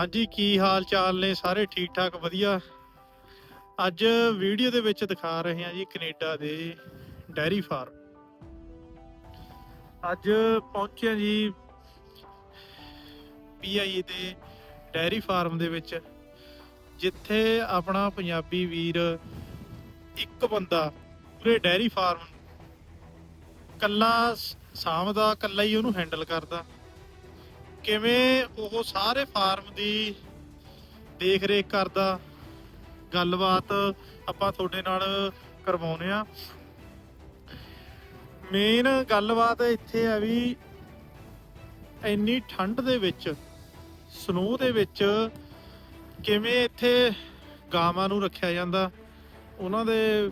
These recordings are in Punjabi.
ਹਾਂਜੀ, ਕੀ ਹਾਲ ਚਾਲ ਨੇ? ਸਾਰੇ ਠੀਕ ਠਾਕ ਵਧੀਆ। ਅੱਜ ਵੀਡੀਓ ਦੇ ਵਿੱਚ ਦਿਖਾ ਰਹੇ ਹਾਂ ਜੀ ਕੈਨੇਡਾ ਦੇ ਡੈਰੀ ਫਾਰਮ। ਅੱਜ ਪਹੁੰਚੇ ਹਾਂ ਜੀ ਪੀਆਈ ਦੇ ਡੈਰੀ ਫਾਰਮ ਦੇ ਵਿੱਚ, ਜਿੱਥੇ ਆਪਣਾ ਪੰਜਾਬੀ ਵੀਰ ਇੱਕ ਬੰਦਾ ਪੂਰੇ ਡੈਰੀ ਫਾਰਮ ਕੱਲਾ ਸਾਂਭਦਾ, ਕੱਲਾ ਹੀ ਉਹਨੂੰ ਹੈਂਡਲ ਕਰਦਾ। ਕਿਵੇਂ ਉਹ ਸਾਰੇ ਫਾਰਮ ਦੀ ਦੇਖ ਰੇਖ ਕਰਦਾ, ਗੱਲਬਾਤ ਆਪਾਂ ਤੁਹਾਡੇ ਨਾਲ ਕਰਵਾਉਨੇ ਆ ਮੇਨ ਗੱਲਬਾਤ ਇੱਥੇ ਆ ਵੀ ਇੰਨੀ ਠੰਡ ਦੇ ਵਿੱਚ ਸਨੋ ਦੇ ਵਿੱਚ ਕਿਵੇਂ ਇੱਥੇ ਗਾਵਾਂ ਨੂੰ ਰੱਖਿਆ ਜਾਂਦਾ, ਉਹਨਾਂ ਦੇ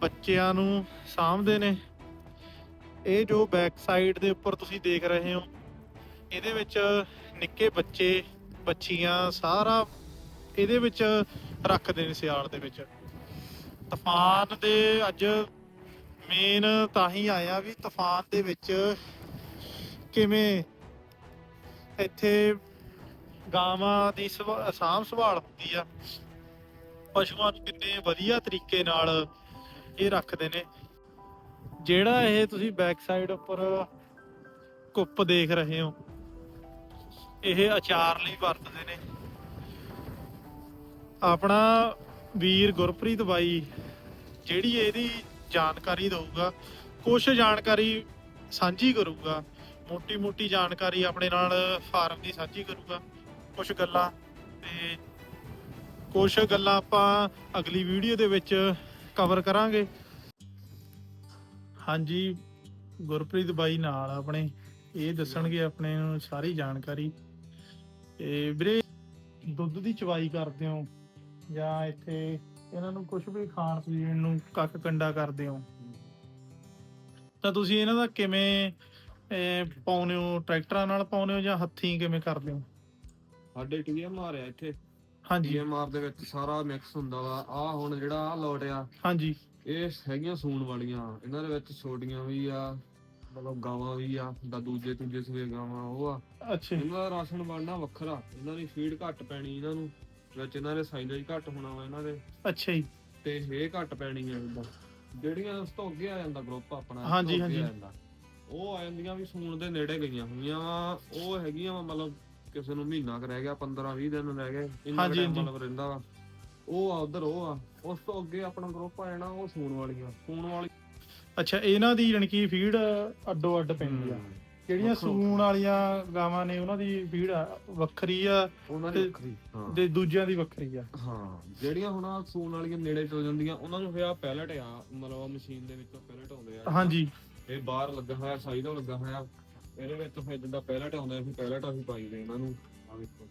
ਬੱਚਿਆਂ ਨੂੰ ਸਾਂਭਦੇ ਨੇ। ਇਹ ਜੋ ਬੈਕ ਸਾਈਡ ਦੇ ਉੱਪਰ ਤੁਸੀਂ ਦੇਖ ਰਹੇ ਹੋ ਇਹਦੇ ਵਿੱਚ ਨਿੱਕੇ ਬੱਚੇ, ਬੱਚੀਆਂ ਸਾਰਾ ਇਹਦੇ ਵਿੱਚ ਰੱਖਦੇ ਨੇ ਸਿਆਲ ਦੇ ਵਿੱਚ। ਤੂਫਾਨ ਦੇ ਅੱਜ ਮੇਨ ਤਾਂ ਹੀ ਆਇਆ ਵੀ ਤੂਫਾਨ ਦੇ ਵਿੱਚ ਕਿਵੇਂ ਇੱਥੇ ਗਾਵਾਂ ਦੀ ਸੰਭਾ- ਸਾਂਭ ਸੰਭਾਲ ਹੁੰਦੀ ਆ। ਪਸ਼ੂਆਂ ਨੂੰ ਕਿੰਨੇ ਵਧੀਆ ਤਰੀਕੇ ਨਾਲ ਇਹ ਰੱਖਦੇ ਨੇ। ਜਿਹੜਾ ਇਹ ਤੁਸੀਂ ਬੈਕ ਸਾਈਡ ਉੱਪਰ ਕੁੱਪ ਦੇਖ ਰਹੇ ਹੋ ਇਹ ਅਚਾਰ ਲਈ ਵਰਤਦੇ ਨੇ। ਆਪਣਾ ਵੀਰ ਗੁਰਪ੍ਰੀਤ ਬਾਈ, ਜਿਹੜੀ ਇਹਦੀ ਜਾਣਕਾਰੀ ਦਊਗਾ ਕੁਝ ਜਾਣਕਾਰੀ ਸਾਂਝੀ ਕਰੂਗਾ। ਮੋਟੀ ਮੋਟੀ ਜਾਣਕਾਰੀ ਆਪਣੇ ਨਾਲ ਫਾਰਮ ਦੀ ਸਾਂਝੀ ਕਰੂਗਾ। ਕੁਝ ਗੱਲਾਂ ਤੇ ਕੁਝ ਗੱਲਾਂ ਆਪਾਂ ਅਗਲੀ ਵੀਡੀਓ ਦੇ ਵਿੱਚ ਕਵਰ ਕਰਾਂਗੇ। ਹਾਂਜੀ, ਗੁਰਪ੍ਰੀਤ ਬਾਈ ਨਾਲ ਆਪਣੇ। ਇਹ ਦੱਸਣਗੇ ਆਪਣੇ ਨੂੰ ਸਾਰੀ ਜਾਣਕਾਰੀ। ਤੇ ਵੀਰੇ ਦੁੱਧ ਦੀ ਚਵਾਈ ਕਰਦੇ ਹੋ? ਜਾਂ ਇੱਥੇ ਇਹਨਾਂ ਨੂੰ ਕੁਝ ਵੀ ਖਾਣ ਪੀਣ ਨੂੰ ਕੱਖ ਕੰਡਾ ਕਰਦੇ ਹੋ? ਤਾਂ ਤੁਸੀਂ ਇਹਨਾਂ ਦਾ ਕਿਵੇਂ ਅਹ, ਪਾਉਂਦੇ ਹੋ? ਟਰੈਕਟਰਾਂ ਨਾਲ ਪਾਉਂਦੇ ਹੋ ਜਾਂ ਹੱਥੀਂ ਕਿਵੇਂ ਕਰਦੇ ਹੋ? ਸਾਡੇ ਟੀਐਮਆਰ ਆ ਇੱਥੇ। ਹਾਂਜੀ। ਟੀਐਮਆਰ ਦੇ ਵਿੱਚ ਸਾਰਾ ਮਿਕਸ ਹੁੰਦਾ ਵਾ। ਆ ਹੁਣ ਜਿਹੜਾ ਆ ਲੋਟ ਆ ਹਾਂਜੀ। ਇਹ ਹੈਗੀਆਂ ਸੂਣ ਵਾਲੀਆਂ। ਇਹਨਾਂ ਦੇ ਵਿੱਚ ਛੋਟੀਆਂ ਵੀ ਆ ਮਤਲਬ ਗਾਵਾਂ ਵੀ ਆ ਦਾ ਦੂਜੇ ਤੀਜੇ ਸੂਏ ਗਾਵਾਂ ਉਹ ਆ ਅੱਛਾ ਜੀ, ਇਹਨਾਂ ਦਾ ਰਾਸ਼ਨ ਬਣਨਾ ਵੱਖਰਾ ਇਹਨਾਂ ਦੀ ਫੀਡ ਘੱਟ ਪੈਣੀ ਇਹਨਾਂ ਨੂੰ ਵਿੱਚ ਇਹਨਾਂ ਦੇ ਸਾਈਲੇਜ ਘੱਟ ਹੋਣਾ ਵਾ ਇਹਨਾਂ ਦੇ ਅੱਛਾ ਜੀ ਤੇ ਇਹ ਘੱਟ ਪੈਣੀ ਆ ਇਦਾਂ ਜਿਹੜੀਆਂ ਉਸ ਤੋਂ ਅੱਗੇ ਆ ਜਾਂਦਾ ਗਰੁੱਪ ਆਪਣਾ ਤੋਂ ਹਾਂਜੀ, ਅੱਗੇ ਹਾਂਜੀ। ਆ ਜਾਂਦਾ। ਉਹ ਆ ਜਾਂਦੀਆਂ ਵੀ ਸੂਣ ਦੇ ਨੇੜੇ ਗਈਆਂ ਹੋਈਆਂ ਵਾ ਉਹ ਹੈਗੀਆਂ ਵਾ ਮਤਲਬ ਕਿਸੇ ਨੂੰ ਮਹੀਨਾ ਕੁ ਰਹਿ ਗਿਆ 15 20 ਦਿਨ ਰਹਿ ਗਏ ਇੰਨਾ ਹਾਂਜੀ, ਟਾਈਮ ਹਾਂਜੀ। ਮਤਲਬ ਰਹਿੰਦਾ ਵਾ ਉਹ ਆ ਉਧਰ ਉਹ ਆ ਉਸ ਤੋਂ ਅੱਗੇ ਆਪਣਾ ਗਰੁੱਪ ਆ ਜਾਣਾ ਉਹ ਸੂਣ ਵਾਲੀਆਂ ਸੂਣ ਵਾਲੀ ਅੱਛਾ ਇਹਨਾਂ ਦੀ ਜਾਣੀ ਕਿ ਫੀਡ ਅੱਡੋ ਅੱਡ ਪੈਂਦੀ ਆ। ਜਿਹੜੀਆਂ ਸੂਣ ਵਾਲੀਆਂ ਗਾਵਾਂ ਨੇ ਉਹਨਾਂ ਦੀ ਫੀਡ ਵੱਖਰੀ ਆ ਉਹਨਾਂ ਦੀ ਤੇ- ਵੱਖਰੀ ਹਾਂ। ਤੇ ਦੂਜਿਆਂ ਦੀ ਵੱਖਰੀ ਆ। ਹਾਂ ਜਿਹੜੀਆਂ ਹੁਣ ਆਹ ਸੂਣ ਵਾਲੀਆਂ ਨੇੜੇ ਚਲ ਜਾਂਦੀਆਂ ਉਹਨਾਂ ਨੂੰ ਫਿਰ ਆ ਪੈਲਟ ਆ ਮਤਲਬ ਮਸ਼ੀਨ ਦੇ ਵਿੱਚੋਂ ਪੈਲਟ ਆਉਂਦੇ ਆ। ਹਾਂਜੀ। ਇਹ ਬਾਹਰ ਲੱਗਾ ਹੋਇਆ ਸਾਈਡ ਤੋਂ ਲੱਗਾ ਹੋਇਆ ਇਹਦੇ ਵਿੱਚ ਫਿਰ ਜਿੱਦਾਂ ਪੈਲਟ ਆਉਂਦਾ ਫਿਰ ਪੈਲਟ ਅਸੀਂ ਪਾਈਦੇ ਇਹਨਾਂ ਨੂੰ। ਆ ਵੇਖੋ।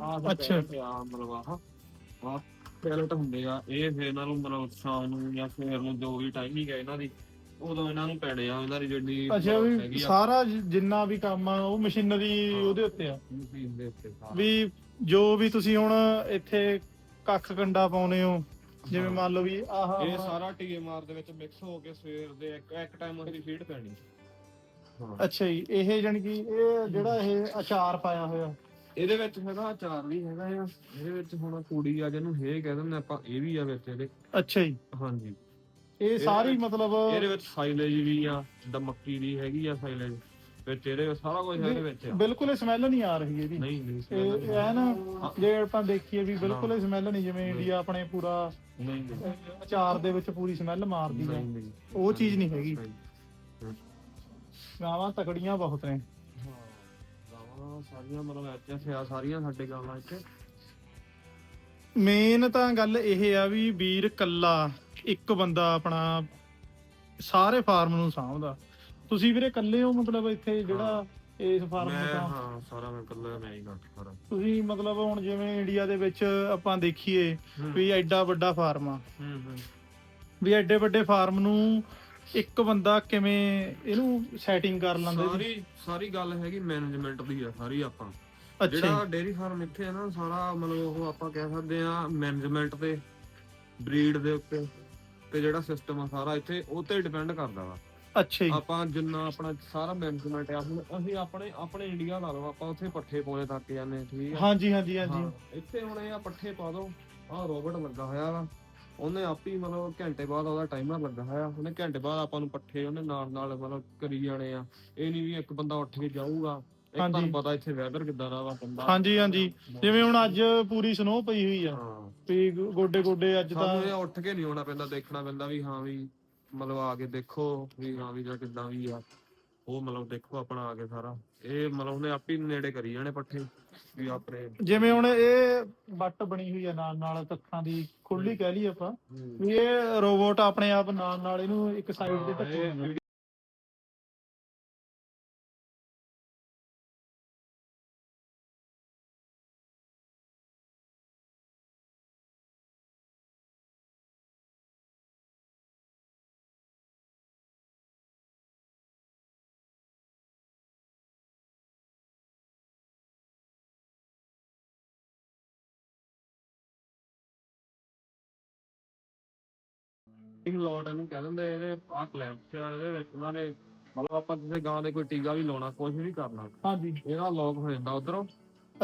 ਆਹ ਅੱਛਾ। ਅੱਛਾ ਆ ਮਤਲਬ ਆਹ। ਪੈਲਟ ਹੁੰਦੇ ਆ ਇਹ ਫਿਰ ਇਹਨਾਂ ਨੂੰ ਮਤਲਬ ਸ਼ਾਮ ਨੂੰ ਜਾਂ ਸਵੇਰ ਨੂੰ ਜੋ ਵੀ ਟਾਈਮਿੰਗ ਹੈ ਇਹਨਾਂ ਦੀ ਉਦੋਂ ਇਹਨਾਂ ਨੂੰ ਪੈਣੇ ਆ ਇਹਨਾਂ ਦੀ ਜਿਹੜੀ ਅੱਛਾ ਵੀ ਹੈਗੀ ਆ ਸਾਰਾ ਜਿ- ਜਿੰਨਾ ਵੀ ਕੰਮ ਆ ਉਹ ਮਸ਼ੀਨਰੀ ਹਾਂ। ਉਹਦੇ ਉੱਤੇ ਆ ਮਸ਼ੀਨ ਦੇ ਉੱਤੇ ਸਾਰਾ। ਵੀ ਜੋ ਵੀ ਤੁਸੀਂ ਹੁਣ ਇੱਥੇ ਕੱਖ ਕੰਡਾ ਪਾਉਨੇ ਹੋ ਜਿਵੇਂ ਹਾਂ। ਮੰਨ ਲਓ ਵੀ ਆਹ ਇਹ ਸਾਰਾ ਟੀਐਮਆਰ ਦੇ ਵਿੱਚ ਮਿਕਸ ਹੋ ਕੇ ਸਵੇਰ ਦੇ ਇੱਕ ਇੱਕ ਟਾਈਮ ਉਹਦੀ ਫੀਡ ਪੈਣੀ ਹਾਂ ਅੱਛਾ ਜੀ ਇਹ ਜਾਣੀ ਕਿ ਇਹ ਜਿਹੜਾ ਇਹ ਅਚਾਰ ਪਾਇਆ ਹੋਇਆ ਇਹਦੇ ਵਿੱਚ ਹੈਗਾ ਅਚਾਰ ਵੀ ਹੈਗਾ ਆ। ਇਹਦੇ ਵਿੱਚ ਹੁਣ ਕੁੜੀ ਆ ਜਿਹਨੂੰ ਹੇ ਕਹਿ ਦਿੰਦੇ ਆਪਾਂ ਇਹ ਵੀ ਆ ਵਿੱਚ ਇਹਦੇ। ਅੱਛਾ ਜੀ। ਹਾਂਜੀ। ਇਹ ਸਾਰੀ ਮਤਲਬ ਇਹਦੇ ਵਿੱਚ ਸਾਈਲੇਜ ਵੀ ਆ ਜਿੱਦਾਂ ਮੱਕੀ ਦੀ ਹੈਗੀ ਆ ਸਾਈਲੇਜ ਵਿੱਚ ਇਹਦੇ ਸਾਰਾ ਕੁਝ ਇਹਦੇ ਵਿੱਚ ਆ। ਬਿਲਕੁਲ ਸਮੈਲ ਨਹੀਂ ਆ ਰਹੀ ਇਹਦੀ। ਨਹੀਂ ਨਹੀਂ ਇਹ ਇਹ ਹੈ। ਨਾ ਜੇ ਆਪਾਂ ਦੇਖੀਏ ਵੀ ਬਿਲਕੁਲ ਹੀ। ਸਮੈਲ ਨਹੀਂ ਜਿਵੇਂ। ਇੰਡੀਆ ਆਪਣੇ ਪੂਰਾ ਨਹੀਂ ਨਹੀਂ। ਅਹ, ਅਚਾਰ ਦੇ ਵਿੱਚ ਪੂਰੀ ਸਮੈਲ ਮਾਰਦੀ ਹੈ ਨਹੀਂ ਨਹੀਂ। ਉਹ ਚੀਜ਼ ਨਹੀਂ ਹੈਗੀ। ਹਾਂ ਗਾਵਾਂ ਤਕੜੀਆਂ ਬਹੁਤ ਨੇ। ਸਾਰੀਆਂ ਮਤਲਬ ਇੱਥੇ ਆ ਸਾਰੀਆਂ ਸਾਡੇ ਗਾਵਾਂ ਇੱਥੇ ਮੇਨ ਤਾਂ ਗੱਲ ਇਹ ਆ ਵੀ ਵੀਰ ਕੱਲਾ ਇੱਕ ਬੰਦਾ ਆਪਣਾ ਸਾਰੇ ਫਾਰਮ ਨੂੰ ਸਾਂਭਦਾ। ਤੁਸੀਂ ਵੀਰੇ ਇਕੱਲੇ ਹੋ ਮਤਲਬ ਇੱਥੇ ਜਿਹੜਾ ਇਸ ਫਾਰਮ ਮੈਂ ਦਾ ਹਾਂ ਸਾਰਾ ਮੈਂ ਇਕੱਲਾ ਮੈਂ ਹੀ ਕਰ ਸਾਰਾ। ਤੁਸੀਂ ਮਤਲਬ ਹੁਣ ਜਿਵੇਂ ਇੰਡੀਆ ਦੇ ਵਿੱਚ ਆਪਾਂ ਦੇਖੀਏ ਵੀ ਐਡਾ ਵੱਡਾ ਫਾਰਮ ਆ। ਹੂੰ ਹੂੰ। ਵੀ ਐਡੇ ਵੱਡੇ ਫਾਰਮ ਨੂੰ ਇੱਕ ਬੰਦਾ ਕਿਵੇਂ ਇਹਨੂੰ ਸੈਟਿੰਗ ਕਰ ਲੈਂਦੇ ਜੀ? ਸਾਰੀ ਸਾਰੀ ਗੱਲ ਹੈਗੀ ਮੈਨੇਜਮੈਂਟ ਦੀ ਆ ਸਾਰੀ ਆਪਾਂ। ਅੱਛਾ ਜਿਹੜਾ ਡੇਰੀ ਫਾਰਮ ਇੱਥੇ ਹੈ ਨਾ ਸਾਰਾ ਮਤਲਬ ਉਹ ਆਪਾਂ ਕਹਿ ਸਕਦੇ ਆ ਮੈਨੇਜਮੈਂਟ ਤੇ ਬਰੀਡ ਦੇ ਉੱਤੇ ਤੇ ਜਿਹੜਾ ਸਿਸਟਮ ਆ ਸਾਰਾ ਇੱਥੇ ਉਹ ਤੇ ਡਿਪੈਂਡ ਕਰਦਾ ਵਾ। ਅੱਛਾ ਜੀ। ਆਪਾਂ ਜਿੰਨਾ ਆਪਣਾ ਸਾਰਾ ਮੈਨੇਜਮੈਂਟ ਆ ਹੁਣ ਅਸੀਂ ਆਪਣੇ ਆਪਣੇ ਇੰਡੀਆ ਲਾ ਲਓ ਆਪਾਂ ਉੱਥੇ ਪੱਠੇ ਪਾਉਣੇ ਤੱਕ ਜਾਂਦੇ ਠੀਕ ਆ? ਹਾਂਜੀ ਹਾਂਜੀ ਹਾਂਜੀ। ਹਾਂ, ਇੱਥੇ ਹੁਣ ਇਹ ਆ ਪੱਠੇ ਪਾ ਦੋ ਆਹ ਰੋਬਟ ਲੱਗਾ ਹੋਇਆ ਵਾ। ਉਹਨੇ ਆਪ ਹੀ ਮਤਲਬ ਘੰਟੇ ਬਾਅਦ ਉਹਦਾ ਟਾਈਮਰ ਲੱਗਾ ਹੋਇਆ। ਉਹਨੇ ਘੰਟੇ ਬਾਅਦ ਆਪਾਂ ਨੂੰ ਪੱਠੇ ਉਹਨੇ ਨਾਲ ਨਾਲ ਮਤਲਬ ਕਰੀ ਜਾਣੇ ਆ। ਇਹ ਨਹੀਂ ਵੀ ਇੱਕ ਬੰਦਾ ਉੱਠ ਕੇ ਜਾਊਗਾ। ਇੱਕ ਹਾਂਜੀ। ਤੁਹਾਨੂੰ ਪਤਾ ਇੱਥੇ ਵੈਦਰ ਕਿੱਦਾਂ ਦਾ ਵਾ ਬੰਦਾ। ਹਾਂਜੀ ਹਾਂਜੀ। ਜਿਵੇਂ ਹੁਣ ਅੱਜ ਪੂਰੀ ਸਨੋ ਪਈ ਹੋਈ ਆ। ਹਾਂ। ਵੀ ਗੋਡੇ ਗੋਡੇ ਅੱਜ ਸਾਨੂੰ ਤਾਂ ਇਹ ਉੱਠ ਕੇ ਨਹੀਂ ਆਉਣਾ ਪੈਂਦਾ ਦੇਖਣਾ ਪੈਂਦਾ ਵੀ ਹਾਂ ਵੀ ਮਤਲਬ ਆ ਕੇ ਦੇਖੋ ਵੀ ਹਾਂ ਵੀ ਜਾਂ ਕਿੱਦਾਂ ਵੀ ਆ। ਉਹ ਮਤਲਬ ਦੇਖੋ ਆਪਣਾ ਆ ਕੇ ਸਾਰਾ। ਇਹ ਮਤਲਬ ਉਹਨੇ ਆਪ ਹੀ ਨੇੜੇ ਕਰੀ ਜਾਣੇ ਪੱਠੇ ਵੀ ਆਪਣੇ। ਜਿਵੇਂ ਹੁਣ ਇਹ ਬੱਟ ਬਣੀ ਹੋਈ ਆ ਨਾਲ ਨਾਲ ਕੱਖਾਂ ਦੀ ਖੁੱਲੀ ਕਹਿ ਲਈ ਆਪਾਂ ਵੀ ਇਹ ਰੋਬੋਟ ਆਪਣੇ ਆਪ ਨਾਲ ਨਾਲ ਇਹਨੂੰ ਇੱਕ ਸਾਈਡ ਤੇ ਹਾਂ, ਧੱਕੂ ਇੱਕ ਲੋਟ ਇਹਨੂੰ ਕਹਿ ਦਿੰਦੇ ਇਹਦੇ ਆ ਕਲੈਂਪ ਇਹਦੇ ਵਿੱਚ ਉਹਨਾਂ ਨੇ ਮਤਲਬ ਆਪਾਂ ਕਿਸੇ ਗਾਂ ਦੇ ਕੋਈ ਟੀਕਾ ਵੀ ਲਾਉਣਾ ਕੁਝ ਵੀ ਕਰਨਾ। ਹਾਂਜੀ। ਇਹਦਾ ਲੌਕ ਹੋ ਜਾਂਦਾ ਉਧਰੋਂ।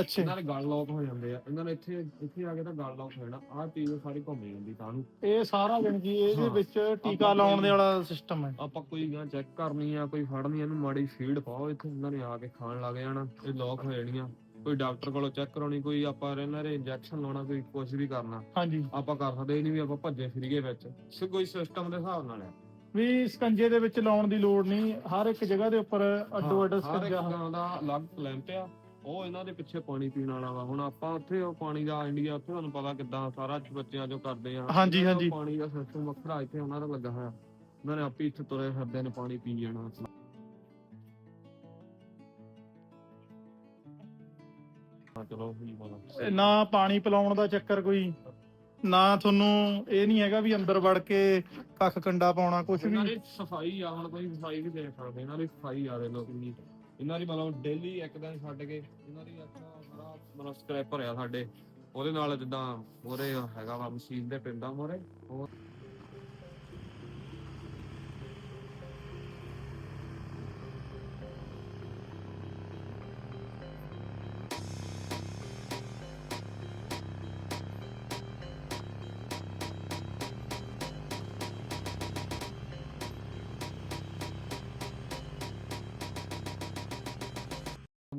ਅੱਛਾ। ਇਹਨਾਂ ਦੇ ਗਲ ਲੌਕ ਹੋ ਜਾਂਦੇ ਆ। ਇਹਨਾਂ ਨੇ ਇੱਥੇ ਇੱਥੇ ਆ ਕੇ ਤਾਂ ਗਲ ਲੌਕ ਹੋ ਜਾਣਾ। ਆਹ ਚੀਜ਼ ਸਾਰੀ ਘੁੰਮ ਜਾਂਦੀ ਤਾਂ ਨੂੰ। ਇਹ ਸਾਰਾ ਜਣ ਜੀ ਇਹਦੇ। ਵਿੱਚ ਟੀਕਾ ਲਾਉਣ ਦੇ ਵਾਲਾ ਸਿਸਟਮ ਹੈ। ਆਪਾਂ ਕੋਈ ਗਾਂ ਚੈੱਕ ਕਰਨੀ ਆ ਕੋਈ ਫੜਨੀ ਇਹਨੂੰ ਮਾੜੀ ਫੀਡ ਪਾਓ ਇੱਥੇ ਇਹਨਾਂ ਨੇ ਆ ਕੇ ਖਾਣ ਲੱਗ ਜਾਣਾ। ਇਹ ਲੌਕ ਹੋ ਜਾਣੀਆਂ। ਕੋਈ ਡਾਕਟਰ ਕੋਲੋਂ ਚੈੱਕ ਕਰਾਉਣੀ ਕੋਈ ਆਪਾਂ ਇਹਨਾਂ ਦੇ ਇੰਜੈਕਸ਼ਨ ਲਾਉਣਾ ਕੋਈ ਕੁਝ ਵੀ ਕਰਨਾ ਹਾਂਜੀ। ਆਪਾਂ ਕਰ ਸਕਦੇ ਹੀ ਨਹੀਂ ਵੀ ਆਪਾਂ ਭੱਜੇ ਫਿਰੀਏ ਵਿੱਚ। ਸੋ ਕੋਈ ਸਿਸਟਮ ਦੇ ਹਿਸਾਬ ਨਾਲ ਆ। ਵੀ ਸਕੰਜੇ ਦੇ ਵਿੱਚ ਲਾਉਣ ਦੀ ਲੋੜ ਨਹੀਂ ਹਰ ਇੱਕ ਜਗ੍ਹਾ ਦੇ ਉੱਪਰ ਅੱਡੋ ਅੱਡ ਹਰ ਇੱਕ ਸਕੰਜਾ। ਗਾਂ ਦਾ ਅਲੱਗ ਕਲੈਂਪ ਆ। ਉਹ ਇਹਨਾਂ ਦੇ ਪਿੱਛੇ ਪਾਣੀ ਪੀਣ ਵਾਲਾ ਵਾ। ਹੁਣ ਆਪਾਂ ਉੱਥੇ ਉਹ ਪਾਣੀ ਦਾ ਇੰਡੀਆ ਉੱਥੇ ਤੁਹਾਨੂੰ ਪਤਾ ਕਿੱਦਾਂ ਸਾਰਾ ਬੱਚਿਆਂ ਚੋਂ ਕਰਦੇ ਆ। ਹਾਂਜੀ, ਇਹਨਾਂ ਦਾ ਹਾਂਜੀ। ਪਾਣੀ ਦਾ ਸਿਸਟਮ ਵੱਖਰਾ ਇੱਥੇ ਉਹਨਾਂ ਦਾ ਲੱਗਾ ਹੋਇਆ। ਉਹਨਾਂ ਨੇ ਆਪੇ ਇੱਥੇ ਤੁਰੇ ਫਿਰਦੇ ਨੇ ਪਾਣੀ ਪੀ ਜਾਣਾ। ਚਲੋ ਵੀ ਨਾ ਪਾਣੀ ਪਿਲਾਉਣ ਦਾ ਚੱਕਰ ਕੋਈ ਨਾ ਤੁਹਾਨੂੰ ਇਹ ਨਹੀਂ ਹੈਗਾ ਵੀ ਅੰਦਰ ਵੜ ਕੇ ਕੱਖ ਕੰਡਾ ਪਾਉਣਾ ਕੁਝ ਇਹਨਾਂ ਵੀ। ਦੀ ਸਫ਼ਾਈ ਆ ਹੁਣ ਕੋਈ ਸਫ਼ਾਈ ਵੀ ਦੇਖ ਸਕਦੇ ਇਹਨਾਂ ਦੀ ਸਫ਼ਾਈ ਆ ਦੇ ਲੋਕ ਨਹੀਂ ਇਹਨਾਂ ਦੀ ਮਤਲਬ ਡੇਲੀ ਇੱਕ ਦਿਨ ਛੱਡ ਕੇ ਇਹਨਾਂ ਦੀ ਅੱਛਾ ਸਾਰਾ ਮਤਲਬ ਸਕ੍ਰੈਪਰ ਆ ਸਾਡੇ। ਉਹਦੇ ਨਾਲ ਜਿੱਦਾਂ ਮੋਰੇ ਹੈਗਾ ਵਾ ਮਸ਼ੀਨ ਦੇ ਪਿੰਡਾ ਮੋਰੇ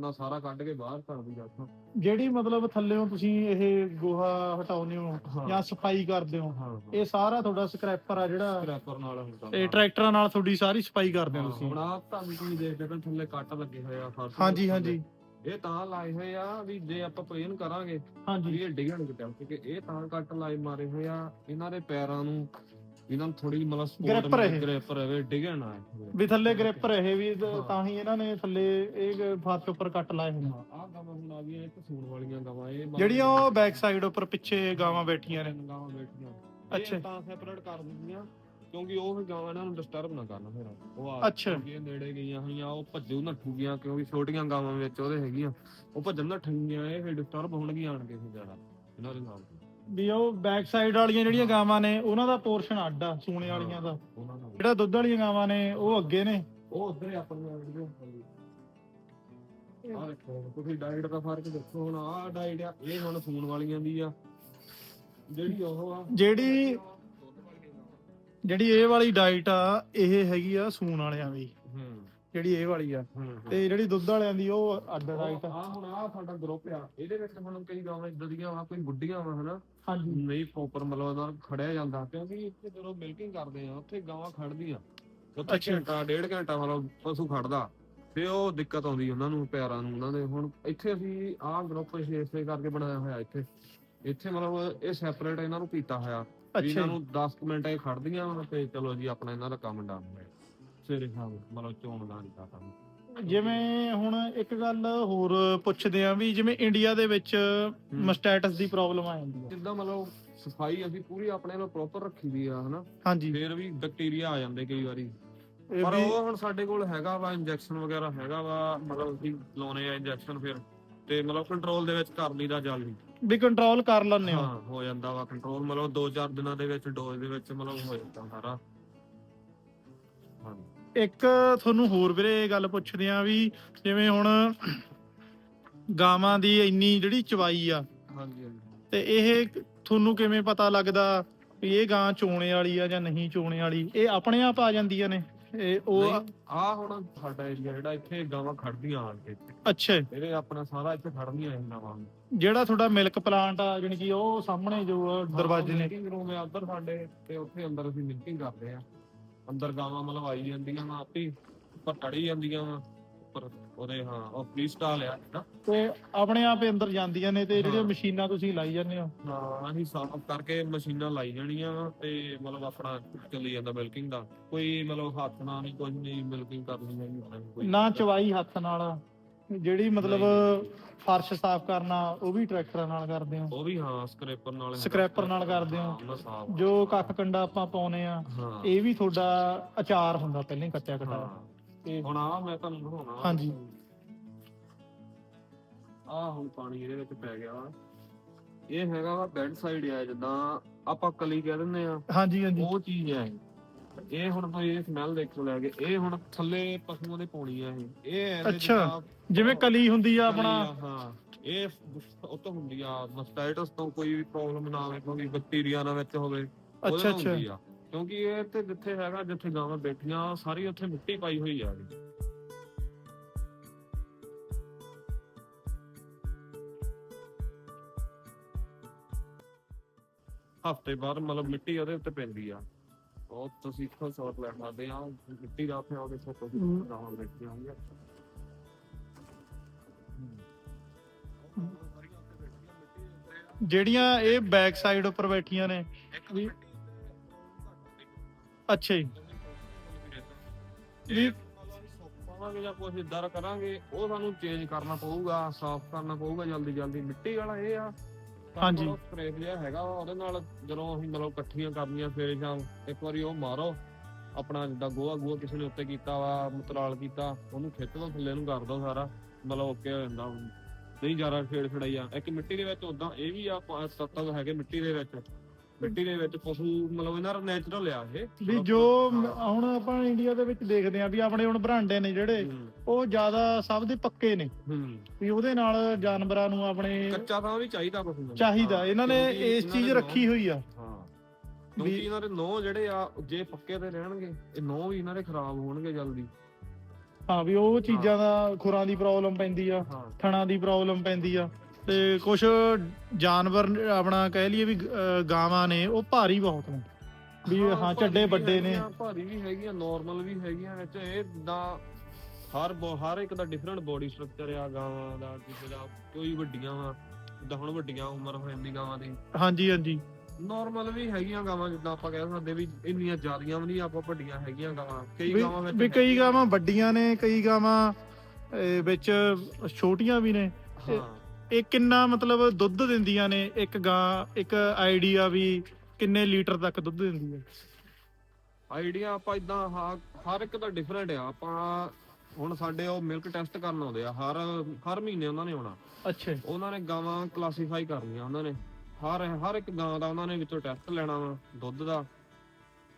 ਉਹਨਾਂ ਸਾਰਾ ਕੱਢ ਕੇ ਬਾਹਰ ਕਰ ਦੀ ਜਾਂਦਾ ਜਿਹੜੀ ਮਤਲਬ ਥੱਲੇੋਂ ਤੁਸੀਂ ਇਹ ਗੋਹਾ ਹਟਾਉਂਦੇ ਹੋ ਹਾਂ। ਜਾਂ ਸਫ਼ਾਈ ਕਰਦੇ ਹੋ ਹਾਂ ਇਹ ਸਾਰਾ ਤੁਹਾਡਾ ਸਕ੍ਰੈਪਰ ਆ ਜਿਹੜਾ ਸਕ੍ਰੈਪਰ ਨਾਲ ਹੁੰਦਾ ਇਹ ਟਰੈਕਟਰਾਂ ਨਾਲ ਤੁਹਾਡੀ ਸਾਰੀ ਸਫ਼ਾਈ ਕਰਦੇ ਹੋ ਤੁਸੀਂ। ਹੁਣ ਆਹ ਤੁਹਾਨੂੰ ਤੁਸੀਂ ਦੇਖਦੇ ਪਏ ਥੱਲੇ ਕੱਟ ਲੱਗੇ ਹੋਏ ਆ ਫਰਸ਼ ਦੇ ਹਾਂਜੀ ਥੱਲੇ। ਹਾਂਜੀ। ਇਹ ਤਾਂ ਲਾਏ ਹੋਏ ਆ ਵੀ ਜੇ ਆਪਾਂ ਪਲੇਨ ਕਰਾਂਗੇ ਹਾਂਜੀ। ਇਹ ਡਿੱਗਣਗੇ ਟੈਂਪ ਕਿਉਂਕਿ ਇਹ ਤਾਂ ਕੱਟ ਲਾਏ ਮਾਰੇ ਹੋਏ ਆ ਇਹਨਾਂ ਦੇ ਪੈਰਾਂ ਨੂੰ ਇਹਨਾਂ ਨੂੰ ਥੋੜੀ ਮਤਲਬ ਸਪੋਰਟ Grip ਰਹੇ। ਗ੍ਰਿਪ ਰਵੇ ਡਿੱਗਣ ਆ ਵੀ ਥੱਲੇ ਗ੍ਰਿਪ ਰਹੇ ਵੀ ਤੇ ਹਾਂ। ਤਾਂ ਹੀ ਇਹਨਾਂ ਨੇ ਥੱਲੇ ਇਹ ਫਰਸ਼ ਉੱਪਰ ਕੱਟ ਲਾਏ ਹੋਏ ਨੇ ਆਹ ਗਾਵਾਂ ਹੁਣ ਆ ਗਈਆਂ ਇੱਕ ਸੂਣ ਵਾਲੀਆਂ ਗਾਵਾਂ ਇਹ ਮਤਲਬ ਜਿਹੜੀਆਂ ਉਹ ਬੈਕ ਸਾਈਡ ਉੱਪਰ ਪਿੱਛੇ ਗਾਵਾਂ ਬੈਠੀਆਂ ਨੇ ਗਾਵਾਂ ਬੈਠੀਆਂ ਅੱਛਾ। ਇਹ ਤਾਂ ਸੈਪਰੇਟ ਕਰ ਦਿੰਦੀਆਂ ਕਿਉਂਕਿ ਉਹ ਫਿਰ ਗਾਵਾਂ ਇਹਨਾਂ ਨੂੰ ਡਿਸਟਰਬ ਨਾ ਕਰਨ ਫਿਰ ਉਹ ਆ ਅੱਛਾ। ਕਿਉਂਕਿ ਇਹ ਨੇੜੇ ਗਈਆਂ ਹੋਈਆਂ ਉਹ ਭੱਜੂ ਨੱਠੂਗੀਆਂ ਕਿਉਂਕਿ ਛੋਟੀਆਂ ਗਾਵਾਂ ਵਿੱਚ ਉਹਦੇ ਹੈਗੀਆਂ ਉਹ ਭੱਜਣ ਨੱਠਣਗੀਆਂ ਇਹ ਫਿਰ ਡਿਸਟਰਬ ਹੋਣਗੀਆਂ ਆਣ ਕੇ ਫਿਰ ਜ਼ਿਆਦਾ ਇਹਨਾਂ ਦੇ ਨਾਲ ਵੀ ਉਹ ਬੈਕ ਸਾਈਡ ਵਾਲੀਆਂ ਜਿਹੜੀਆਂ ਗਾਵਾਂ ਨੇ ਉਹਨਾਂ ਦਾ ਪੋਰਸ਼ਨ ਅੱਡ ਆ ਸੂਣੇ ਵਾਲੀਆਂ ਦਾ। ਉਹਨਾਂ ਜਿਹੜਾ ਦੁੱਧ ਵਾਲੀਆਂ ਗਾਵਾਂ ਨੇ ਉਹ ਅੱਗੇ ਨੇ। ਉਹ ਉਧਰ ਹੀ ਆਪਣੀਆਂ ਵੀਡੀਓ ਆਹ ਦੇਖੋ ਤੁਸੀਂ ਡਾਈਟ ਦਾ ਫ਼ਰਕ ਦੇਖੋ ਹੁਣ ਆਹ ਡਾਈਟ ਆ ਇਹ ਹੁਣ ਫੋਨ ਵਾਲੀਆਂ ਦੀ ਆ। ਜਿਹੜੀ ਉਹ ਆ। ਜਿਹੜੀ। ਜਿਹੜੀ ਇਹ ਵਾਲੀ ਡਾਈਟ ਆ ਇਹ ਹੈਗੀ ਆ ਸੂਣ ਵਾਲਿਆਂ ਦੀ। ਹੂੰ। ਜਿਹੜੀ ਇਹ ਵਾਲੀ ਆ। ਹੂੰ ਤੇ ਜਿਹੜੀ ਦੁੱਧ ਵਾਲਿਆਂ ਦੀ ਉਹ ਅੱਡ ਡਾਈਟ ਆ। ਆ ਹੁਣ ਆ ਸਾਡਾ ਗਰੁੱਪ ਆ। ਇਹਦੇ ਵਿੱਚ ਹੁਣ ਕਈ ਗਾਵਾਂ ਇਦਾਂ ਦੀਆਂ ਆ ਕੋਈ ਬੁੱਢੀਆਂ ਵਾ ਹਨਾ? ਹਾਂਜੀ। ਨਹੀਂ ਪ੍ਰੋਪਰ ਮਤਲਬ ਉਹਨਾਂ ਨੂੰ ਖੜਿਆ ਜਾਂਦਾ ਕਿਉਂਕਿ ਇੱਥੇ ਜਦੋਂ ਮਿਲਕਿੰਗ ਕਰਦੇ ਆ ਉੱਥੇ ਗਾਵਾਂ ਖੜਦੀਆਂ। ਉੱਥੇ ਅੱਛਾ। ਘੰਟਾ ਡੇਢ ਘੰਟਾ ਮਤਲਬ ਪਸ਼ੂ ਖੜਦਾ ਤੇ ਉਹ ਦਿੱਕਤ ਆਉਂਦੀ ਉਹਨਾਂ ਨੂੰ ਪਿਆਰਾਂ ਨੂੰ ਉਹਨਾਂ ਦੇ। ਹੁਣ ਇੱਥੇ ਅਸੀਂ ਆਹ ਗਰੁੱਪ ਇਸੇ ਕਰਕੇ ਬਣਾਇਆ ਹੋਇਆ ਇੱਥੇ। ਇੱਥੇ ਮਤਲਬ ਇਹ ਸੈਪਰੇਟ ਇਹਨਾਂ ਨੂੰ ਕੀਤਾ ਹੋਇਆ। ਵੀ ਅੱਛਾ ਇਹਨਾਂ ਜੀ। ਨੂੰ 10 ਕੁ ਮਿੰਟ ਇਹ ਖੜਦੀਆਂ ਵਾਂ ਤੇ ਚਲੋ ਜੀ ਆਪਣਾ ਇਹਨਾਂ ਦਾ ਕੰਮ ਡਨ ਹੋਇਆ। ਸਵੇਰੇ ਸ਼ਾਮ ਮਤਲਬ ਚੋਣ ਜਿਵੇਂ ਹੁਣ ਇੱਕ ਗੱਲ ਹੋਰ ਪੁੱਛਦੇ ਆ ਵੀ ਜਿਵੇਂ ਇੰਡੀਆ ਦੇ ਵਿੱਚ ਮਸਟੈਟਸ ਦੀ ਪ੍ਰੋਬਲਮ ਆ ਜਾਂਦੀ ਆ। ਜਿੱਦਾਂ ਮਤਲਬ ਸਫ਼ਾਈ ਅਸੀਂ ਪੂਰੀ ਆਪਣੇ ਨਾਲ ਪ੍ਰੋਪਰ ਰੱਖੀ ਦੀ ਆ ਹਨਾ? ਹਾਂਜੀ। ਫੇਰ ਵੀ ਬੈਕਟੀਰੀਆ ਆ ਜਾਂਦੇ ਕਈ ਵਾਰੀ। ਇਹ ਪਰ ਵੀ ਉਹ ਹੁਣ ਸਾਡੇ ਕੋਲ ਹੈਗਾ ਵਾ ਇੰਜੈਕਸ਼ਨ ਵਗੈਰਾ ਹੈਗਾ ਵਾ ਮਤਲਬ ਅਸੀਂ ਲਾਉਨੇ ਆ ਇੰਜੈਕਸ਼ਨ ਫਿਰ। ਤੇ ਮਤਲਬ ਕੰਟਰੋਲ ਦੇ ਵਿੱਚ ਕਰ ਲਈਦਾ ਜਲਦੀ ਵੀ। ਕੰਟਰੋਲ ਕਰ ਲੈਂਦੇ ਹੋ। ਹਾਂ ਹੋ ਜਾਂਦਾ ਵਾ ਕੰਟਰੋਲ ਮਤਲਬ 2-4 ਦਿਨਾਂ ਦੇ ਵਿੱਚ ਡੋਜ਼ ਦੇ ਵਿੱਚ ਮਤਲਬ ਹੋ ਜਾਂਦਾ ਸਾਰਾ। ਹਾਂ ਇੱਕ ਤੁਹਾਨੂੰ ਹੋਰ ਵੀਰੇ ਗੱਲ ਪੁੱਛਦੇ ਆ ਵੀ ਜਿਵੇਂ ਹੁਣ ਗਾਵਾਂ ਦੀ ਇੰਨੀ ਜਿਹੜੀ ਚਵਾਈ ਆ ਹਾਂਜੀ ਤੇ ਇਹ ਤੁਹਾਨੂੰ ਕਿਵੇਂ ਪਤਾ ਲੱਗਦਾ ਵੀ ਇਹ ਗਾਂ ਚੋਣੇ ਵਾਲੀ ਆ ਜਾਂ ਨਹੀਂ ਚੋਣੇ ਵਾਲੀ? ਇਹ ਆਪਣੇ ਆਪ ਆ ਜਾਂਦੀਆਂ ਨੇ? ਇਹ ਉਹ ਆ ਹੁਣ ਸਾਡਾ ਏਰੀਆ ਜਿਹੜਾ ਇੱਥੇ ਗਾਵਾਂ ਖੜਦੀਆਂ ਆਣ ਕੇ। ਅੱਛਾ। ਇਹਦੇ ਆਪਣਾ ਸਾਰਾ ਇੱਥੇ ਖੜਦੀਆਂ ਇਹ ਗਾਵਾਂ। ਜਿਹੜਾ ਤੁਹਾਡਾ ਮਿਲਕ ਪਲਾਂਟ ਆ ਜਾਣੀ ਕਿ ਉਹ ਸਾਹਮਣੇ ਜੋ ਆ ਦਰਵਾਜ਼ੇ ਨੇ। ਮਿਲਕਿੰਗ ਰੂਮ ਹੈ ਉੱਧਰ ਸਾਡੇ ਤੇ ਉੱਥੇ ਅੰਦਰ ਅਸੀਂ ਮਿਲਕਿੰਗ ਕਰਦੇ ਆ। ਅੰਦਰ ਗਾਵਾਂ ਮਤਲਬ ਆਈ ਜਾਂਦੀਆਂ ਵਾ ਆਪੇ ਉੱਪਰ ਟੜੀ ਜਾਂਦੀਆਂ ਵਾ ਉੱਪਰ ਉਹਦੇ ਹਾਂ ਉਹ ਫ੍ਰੀ ਸਟਾਲ ਆ ਨਾ। ਤੇ ਆਪਣੇ ਆਪ ਹੀ ਅੰਦਰ ਜਾਂਦੀਆਂ ਨੇ ਤੇ ਜਿਹੜੀਆਂ। ਮਸ਼ੀਨਾਂ ਤੁਸੀਂ ਲਾਈ ਜਾਂਦੇ ਹੋ? ਹਾਂ ਅਸੀਂ ਸਾਫ਼ ਕਰਕੇ ਮਸ਼ੀਨਾਂ ਲਾਈ ਜਾਣੀਆਂ ਵਾ ਤੇ ਮਤਲਬ ਆਪਣਾ ਚੱਲੀ ਜਾਂਦਾ ਮਿਲਕਿੰਗ ਦਾ। ਕੋਈ ਮਤਲਬ ਹੱਥ ਨਾਲ ਨਹੀਂ ਕੁਝ ਨਹੀਂ ਮਿਲਕਿੰਗ ਕਰਨੀ ਹੈਗੀ ਉਹਨਾਂ ਨੇ ਕੋਈ ਨਾ ਚਵਾਈ ਹੱਥ ਨਾਲ। ਜਿਹੜੀ ਮਤਲਬ ਫਰਸ਼ ਸਾਫ਼ ਕਰਨਾ ਉਹ ਵੀ ਟਰੈਕਟਰਾਂ ਨਾਲ ਕਰਦੇ ਹੋ ਉਹ ਵੀ ਹਾਂ ਸਕ੍ਰੈਪਰ ਨਾਲ ਹੈਗਾ। ਸਕ੍ਰੈਪਰ ਨਾਲ ਕਰਦੇ ਹੋ। ਹਾਂ, ਉਹਨਾਂ ਸਾਫ਼ ਜੋ ਕੱਖ ਕੰਡਾ ਆਪਾਂ ਪਾਉਨੇ ਆ ਹਾਂ ਇਹ ਵੀ ਤੁਹਾਡਾ ਅਚਾਰ ਹੁੰਦਾ ਪਹਿਲਾਂ ਹੀ ਕੱਟਿਆ ਕਟਾਇਆ ਹਾਂ। ਤੇ ਹੁਣ ਆ ਮੈਂ ਤੁਹਾਨੂੰ ਦਿਖਾਉਣਾ ਹਾਂਜੀ। ਆ ਹੁਣ ਪਾਣੀ ਇਹਦੇ ਵਿੱਚ ਪੈ ਗਿਆ ਵਾ ਇਹ ਹੈਗਾ ਵਾ ਬੈੱਡ ਸਾਈਡ ਆ ਜਿੱਦਾਂ ਆਪਾਂ ਕਲੀ ਕਹਿ ਦਿੰਦੇ ਆ ਹਾਂਜੀ ਹਾਂਜੀ ਉਹ ਚੀਜ਼ ਹੈ ਇਹ। ਇਹ ਹੁਣ ਤੁਸੀਂ ਇਹ ਸਮੈਲ ਦੇਖੋ ਲੈ ਕੇ ਇਹ ਹੁਣ ਥੱਲੇ ਪਸ਼ੂਆਂ ਦੇ ਪਾਉਣੀ ਆ ਇਹ। ਇਹ ਐਵੇਂ ਅੱਛਾ, ਜਿੱਦਾਂ ਜਿਵੇਂ ਕਲੀ ਹੁੰਦੀ ਆ ਆਪਣਾ। ਹਾਂ। ਇਹ ਉਹ ਤੋਂ ਹੁੰਦੀ ਆ ਮਸਟਾਈਟਸ ਤੋਂ ਕੋਈ ਵੀ ਪ੍ਰੋਬਲਮ ਨਾ ਆਵੇ ਕੋਈ ਬੈਕਟੀਰੀਆ ਨਾ ਵਿੱਚ ਹੋਵੇ ਉਹਦੇ ਅੱਛਾ ਨਾਲ ਅੱਛਾ। ਹੁੰਦੀ ਆ। ਕਿਉਂਕਿ ਇਹ ਤੇ ਜਿੱਥੇ ਹੈਗਾ ਜਿੱਥੇ ਗਾਵਾਂ ਬੈਠੀਆਂ ਸਾਰੀ ਉੱਥੇ ਮਿੱਟੀ ਪਾਈ ਹੋਈ ਆ ਜੀ ਹਫ਼ਤੇ ਬਾਅਦ ਮਤਲਬ ਮਿੱਟੀ ਉਹਦੇ ਉੱਤੇ ਪੈਂਦੀ ਆ। ਉਹ ਤੁਸੀਂ ਇੱਥੋਂ ਸ਼ਾਟ ਲੈ ਸਕਦੇ ਆ। ਮਿੱਟੀ ਦਾ ਫਿਰ ਉਹਦੇ ਉੱਤੇ ਤੁਸੀਂ। ਗਾਵਾਂ ਬੈਠੀਆਂ ਹੋਣਗੀਆਂ ਜਿਹੜੀਆਂ ਇਹ ਬੈਕ ਸਾਈਡ ਉੱਪਰ ਬੈਠੀਆਂ ਨੇ। ਵੀ- ਅੱਛਾ ਜੀ। ਵੀ ਪਾਵਾਂਗੇ ਜਾਂ ਕੁਝ ਇਦਾਂ ਕਰਾਂਗੇ ਉਹ ਸਾਨੂੰ ਚੇਂਜ ਕਰਨਾ ਪਊਗਾ ਸਾਫ਼ ਕਰਨਾ ਪਊਗਾ ਜਲਦੀ ਜਲਦੀ ਮਿੱਟੀ ਵਾਲਾ ਇਹ ਆ ਹਾਂਜੀ। ਸਪਰੇਅ ਜਿਹਾ ਹੈਗਾ ਵਾ, ਉਹਦੇ ਨਾਲ ਜਦੋਂ ਅਸੀਂ ਮਤਲਬ ਇਕੱਠੀਆਂ ਕਰਨੀਆਂ ਫੇਰ ਜਾਂ ਇੱਕ ਵਾਰੀ ਉਹ ਮਾਰੋ ਆਪਣਾ ਜਿੱਦਾਂ ਗੋਹਾ ਗੋਹਾ ਕਿਸੇ ਨੇ ਉੱਤੇ ਕੀਤਾ ਵਾ ਮਤਰਾਲ ਕੀਤਾ ਉਹਨੂੰ ਖਿੱਚ ਦੋ ਥੱਲੇ ਨੂੰ ਕਰ ਦੋ ਸਾਰਾ ਮਤਲਬ ਓਕੇ ਹੋ ਜਾਂਦਾ ਨਹੀਂ ਜ਼ਿਆਦਾ ਫੇੜ ਫੜਾਈ ਆ। ਇੱਕ ਮਿੱਟੀ ਦੇ ਵਿੱਚ ਉਦਾਂ ਇਹ ਵੀ ਆ ਪ- ਤੱਤਵ ਹੈਗੇ ਮਿੱਟੀ ਦੇ ਵਿੱਚ। ਮਿੱਟੀ ਦੇ ਵਿੱਚ ਪਸ਼ੂ ਮਤਲਬ ਇਹਨਾਂ ਦਾ ਨੇਚਰਲ ਆ ਇਹ। ਵੀ ਜੋ ਮ- ਹੁਣ ਆਪਾਂ ਇੰਡੀਆ ਦੇ ਵਿੱਚ ਦੇਖਦੇ ਆ ਵੀ ਆਪਣੇ ਹੁਣ ਬਰਾਂਡੇ ਨੇ ਜਿਹੜੇ ਹੂੰ, ਉਹ ਜ਼ਿਆਦਾ ਸਭ ਦੇ ਪੱਕੇ ਨੇ। ਹੂੰ। ਵੀ ਉਹਦੇ ਨਾਲ ਜਾਨਵਰਾਂ ਨੂੰ ਆਪਣੇ ਕੱਚਾ ਤਾਂ ਵੀ ਚਾਹੀਦਾ ਕੁਝ ਨੂੰ। ਚਾਹੀਦਾ। ਹਾਂ, ਇਹਨਾਂ ਨੇ ਕਿਉਂਕਿ ਇਸ ਇਹਨਾਂ ਚੀਜ਼ ਦੇ ਰੱਖੀ ਹੋਈ ਆ। ਨਹੁੰ- ਹਾਂ ਕਿਉਂਕਿ ਵੀ- ਇਹਨਾਂ ਦੇ ਨੋ ਜਿਹੜੇ ਆ ਜੇ ਪੱਕੇ ਤੇ ਰਹਿਣਗੇ ਇਹ ਨੋ ਵੀ ਇਹਨਾਂ ਦੇ ਖਰਾਬ ਹੋਣਗੇ ਜਲਦੀ। ਹਾਂ ਵੀ ਉਹ ਚੀਜ਼ਾਂ ਦਾ ਖੁਰਾਂ ਦੀ ਪ੍ਰੋਬਲਮ ਪੈਂਦੀ ਆ ਹਾਂ। ਥਣਾ ਦੀ ਪ੍ਰੋਬਲਮ ਪੈਂਦੀ ਆ। ਤੇ ਕੁਝ ਜਾਨਵਰ ਆਪਣਾ ਕਹਿ ਲਈਏ ਵੀ ਅਹ, ਗਾਵਾਂ ਨੇ ਉਹ ਭਾਰੀ ਬਹੁਤ ਨੇ। ਵੀ ਹਾਂ ਚੱਡੇ ਵੱਡੇ ਨੇ। ਭਾਰੀ ਵੀ ਹੈਗੀਆਂ ਨਾਰਮਲ ਵੀ ਹੈਗੀਆਂ ਵਿੱਚ ਇਹ ਦਾ ਹਰ ਬੋ- ਹਰ ਇੱਕ ਦਾ ਡਿਫਰੈਂਟ ਬੋਡੀ ਸਟਰਕਚਰ ਆ ਗਾਵਾਂ ਦਾ ਕਿਸੇ ਦਾ ਕੋਈ ਵੱਡੀਆਂ ਵਾ ਜਿੱਦਾਂ ਹੁਣ ਵੱਡੀਆਂ ਉਮਰ ਹੋ ਜਾਂਦੀ ਗਾਵਾਂ ਦੀ। ਹਾਂਜੀ ਹਾਂਜੀ। ਨਾਰਮਲ ਵੀ ਹੈਗੀਆਂ ਗਾਵਾਂ ਜਿੱਦਾਂ ਆਪਾਂ ਕਹਿ ਸਕਦੇ ਵੀ ਇੰਨੀਆਂ ਜ਼ਿਆਦੀਆਂ ਵੀ ਨਹੀਂ ਆਪਾਂ ਵੱਡੀਆਂ ਹੈਗੀਆਂ ਗਾਵਾਂ। ਕਈ ਵੀ ਗਾਵਾਂ ਵਿੱਚ ਵੀ ਕਈ ਹੈਗੀਆਂ। ਗਾਵਾਂ ਵੱਡੀਆਂ ਨੇ ਕਈ ਗਾਵਾਂ ਅਹ, ਵਿੱਚ ਛੋਟੀਆਂ ਵੀ ਨੇ। ਹਾਂ। ਇਹ ਕਿੰਨਾ ਮਤਲਬ ਦੁੱਧ ਦਿੰਦੀਆਂ ਨੇ? ਇੱਕ ਗਾਂ ਇੱਕ ਆਈਡੀਆ ਵੀ ਕਿੰਨੇ ਲੀਟਰ ਤੱਕ ਦੁੱਧ ਦਿੰਦੀ ਹੈ? ਆਈਡੀਆ ਆਪਾਂ ਇਦਾਂ ਹਰ ਇੱਕ ਦਾ ਡਿਫਰੈਂਟ ਆ। ਆਪਾਂ ਹੁਣ ਸਾਡੇ ਉਹ ਮਿਲਕ ਟੈਸਟ ਕਰਨ ਆਉਂਦੇ ਆ। ਹਰ ਹਰ ਮਹੀਨੇ ਉਹਨਾਂ ਨੇ ਆਉਣਾ। ਅੱਛਾ ਉਹਨਾਂ ਨੇ ਗਾਵਾਂ ਕਲਾਸੀਫਾਈ ਕਰਨੀਆਂ ਉਹਨਾਂ ਨੇ। ਹਰ ਹਰ ਇੱਕ ਗਾਂ ਦਾ ਉਹਨਾਂ ਨੇ ਵਿੱਚੋਂ ਟੈਸਟ ਲੈਣਾ ਵਾ ਦੁੱਧ ਦਾ।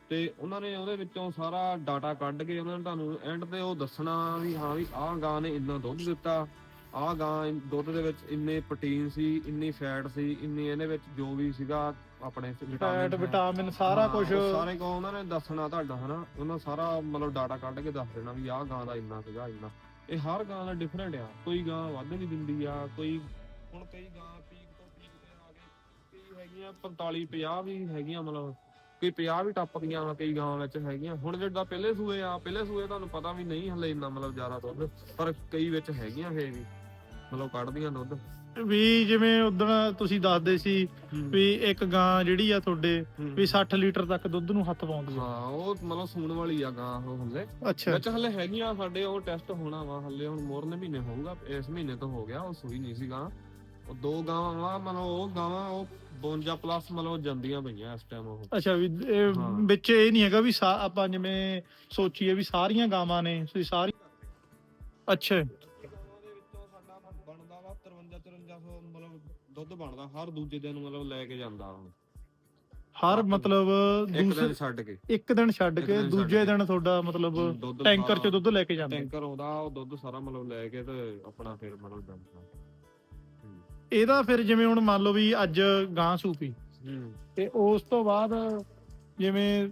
ਤੇ ਉਹਨਾਂ ਨੇ ਉਹਦੇ ਵਿੱਚੋਂ ਸਾਰਾ ਡਾਟਾ ਕੱਢ ਕੇ ਉਹਨਾਂ ਨੇ ਤੁਹਾਨੂੰ ਐਂਡ ਤੇ ਉਹ ਦੱਸਣਾ ਵੀ ਹਾਂ ਵੀ ਆਹ ਗਾਂ ਨੇ ਇੰਨਾ ਦੁੱਧ ਦਿੱਤਾ। ਆਹ ਗਾਂ ਦੁੱਧ ਦੇ ਵਿੱਚ ਇੰਨੇ ਪ੍ਰੋਟੀਨ ਸੀ ਇੰਨੀ ਫੈਟ ਸੀ ਇੰਨੀ ਇਹਦੇ ਵਿੱਚ ਜੋ ਵੀ ਸੀਗਾ ਆਪਣੇ ਵਿਟਾਮਿਨ ਫੈਟ ਵਿਟਾਮਿਨ ਸਾਰਾ ਕੁਝ ਸਾਰੇ ਕੋ ਉਹਨਾਂ ਨੇ ਦੱਸਣਾ ਤੁਹਾਡਾ ਹਨਾ? ਉਹਨਾਂ ਸਾਰਾ ਮਤਲਬ ਡਾਟਾ ਕੱਢ ਕੇ ਦੱਸ ਦੇਣਾ ਵੀ ਆਹ ਗਾਂ ਦਾ ਇੰਨਾ ਸੀਗਾ ਇੰਨਾ। ਇਹ ਹਰ ਗਾਂ ਦਾ ਡਿਫਰੈਂਟ ਆ। ਕੋਈ ਗਾਂ ਵੱਧ ਵੀ ਦਿੰਦੀ ਆ ਕੋਈ ਹੁਣ ਕਈ ਗਾਂ ਪੀਕ ਤੋਂ ਪੀਕ ਤੇ ਆ ਗਏ ਕਈ ਹੈਗੀਆਂ 45 50 ਵੀ ਹੈਗੀਆਂ ਮਤਲਬ ਕੋਈ 50 ਵੀ ਟੱਪਦੀਆਂ ਵਾ ਕਈ ਗਾਂ ਵਿੱਚ ਹੈਗੀਆਂ। ਹੁਣ ਜਿੱਦਾਂ ਪਹਿਲੇ ਸੂਏ ਆ ਪਹਿਲੇ ਸੂਏ ਤੁਹਾਨੂੰ ਪਤਾ ਵੀ ਨਹੀਂ ਹਲੇ ਇੰਨਾ ਮਤਲਬ ਜ਼ਿਆਦਾ ਦੁੱਧ ਪਰ ਕਈ ਵਿੱਚ ਹੈਗੀਆਂ ਫੇਰ ਵੀ। ਮਤਲਬ ਕੱਢਦੀਆਂ ਦੁੱਧ। ਵੀ ਜਿਵੇਂ ਉਦੋਂ ਤੁਸੀਂ ਦੱਸਦੇ ਸੀ ਵੀ ਇੱਕ ਗਾਂ ਜਿਹੜੀ ਆ ਤੁਹਾਡੇ ਵੀ 60 ਲੀਟਰ ਤੱਕ ਦੁੱਧ ਨੂੰ ਹੱਥ ਪਾਉਂਦੀ ਆ। ਹਾਂ ਉਹ ਮਤਲਬ ਸੂਣ ਵਾਲੀ ਆ ਗਾਂ ਉਹ ਹਲੇ ਅੱਛਾ। ਵਿੱਚ ਹਲੇ ਹੈਗੀਆਂ ਸਾਡੇ ਉਹ ਟੈਸਟ ਹੋਣਾ ਵਾ ਹਲੇ ਹੁਣ ਮੋਰ ਨੇ ਮਹੀਨੇ ਹੋਊਗਾ ਇਸ ਮਹੀਨੇ ਤੋਂ ਹੋ ਗਿਆ ਉਹ ਸੂਈ ਨਹੀਂ ਸੀਗਾ ਉਹ ਦੋ ਗਾਵਾਂ ਵਾ ਮਤਲਬ ਉਹ ਗਾਵਾਂ ਉਹ 52 ਪਲੱਸ ਮਤਲਬ ਜਾਂਦੀਆਂ ਪਈਆਂ ਇਸ ਟਾਈਮ ਉਹ। ਅੱਛਾ ਵੀ ਇਹ। ਵਿੱਚ ਇਹ ਨਹੀਂ ਹੈਗਾ ਵੀ ਸਾ- ਆਪਾਂ ਜਿਵੇਂ ਸੋਚੀਏ ਵੀ ਸਾਰੀਆਂ ਗਾਵਾਂ ਨੇ ਵੀ ਸਾਰੀ ਅੱਛਾ। ਦੁੱਧ ਬਣਦਾ ਹਰ ਦੂਜੇ ਦਿਨ ਮਤਲਬ ਲੈ ਕੇ ਜਾਂਦਾ ਉਹ। ਹਰ ਮਤਲਬ ਇੱਕ ਦਿਨ ਦੂਸਰੇ ਛੱਡ ਕੇ। ਇੱਕ ਦਿਨ ਛੱਡ ਇੱਕ ਕੇ ਦਿਨ ਦੂਜੇ। ਦਿਨ ਤੁਹਾਡਾ ਮਤਲਬ ਦੁੱਧ ਟੈਂਕਰ 'ਚ ਸਾਰਾ- ਦੁੱਧ ਲੈ ਕੇ ਜਾਂਦੇ। ਟੈਂਕਰ ਆਉਂਦਾ ਉਹ ਦੁੱਧ ਸਾਰਾ ਮਤਲਬ ਲੈ ਕੇ ਤੇ ਆਪਣਾ ਫਿਰ ਮਤਲਬ ਜਾਂਦਾ। ਇਹਦਾ ਫਿਰ ਜਿਵੇਂ ਹੁਣ ਮੰਨ ਲਓ ਵੀ ਅੱਜ ਗਾਂ ਸੂਪੀ ਹੂੰ। ਤੇ ਉਸ ਤੋਂ ਬਾਅਦ ਜਿਵੇਂ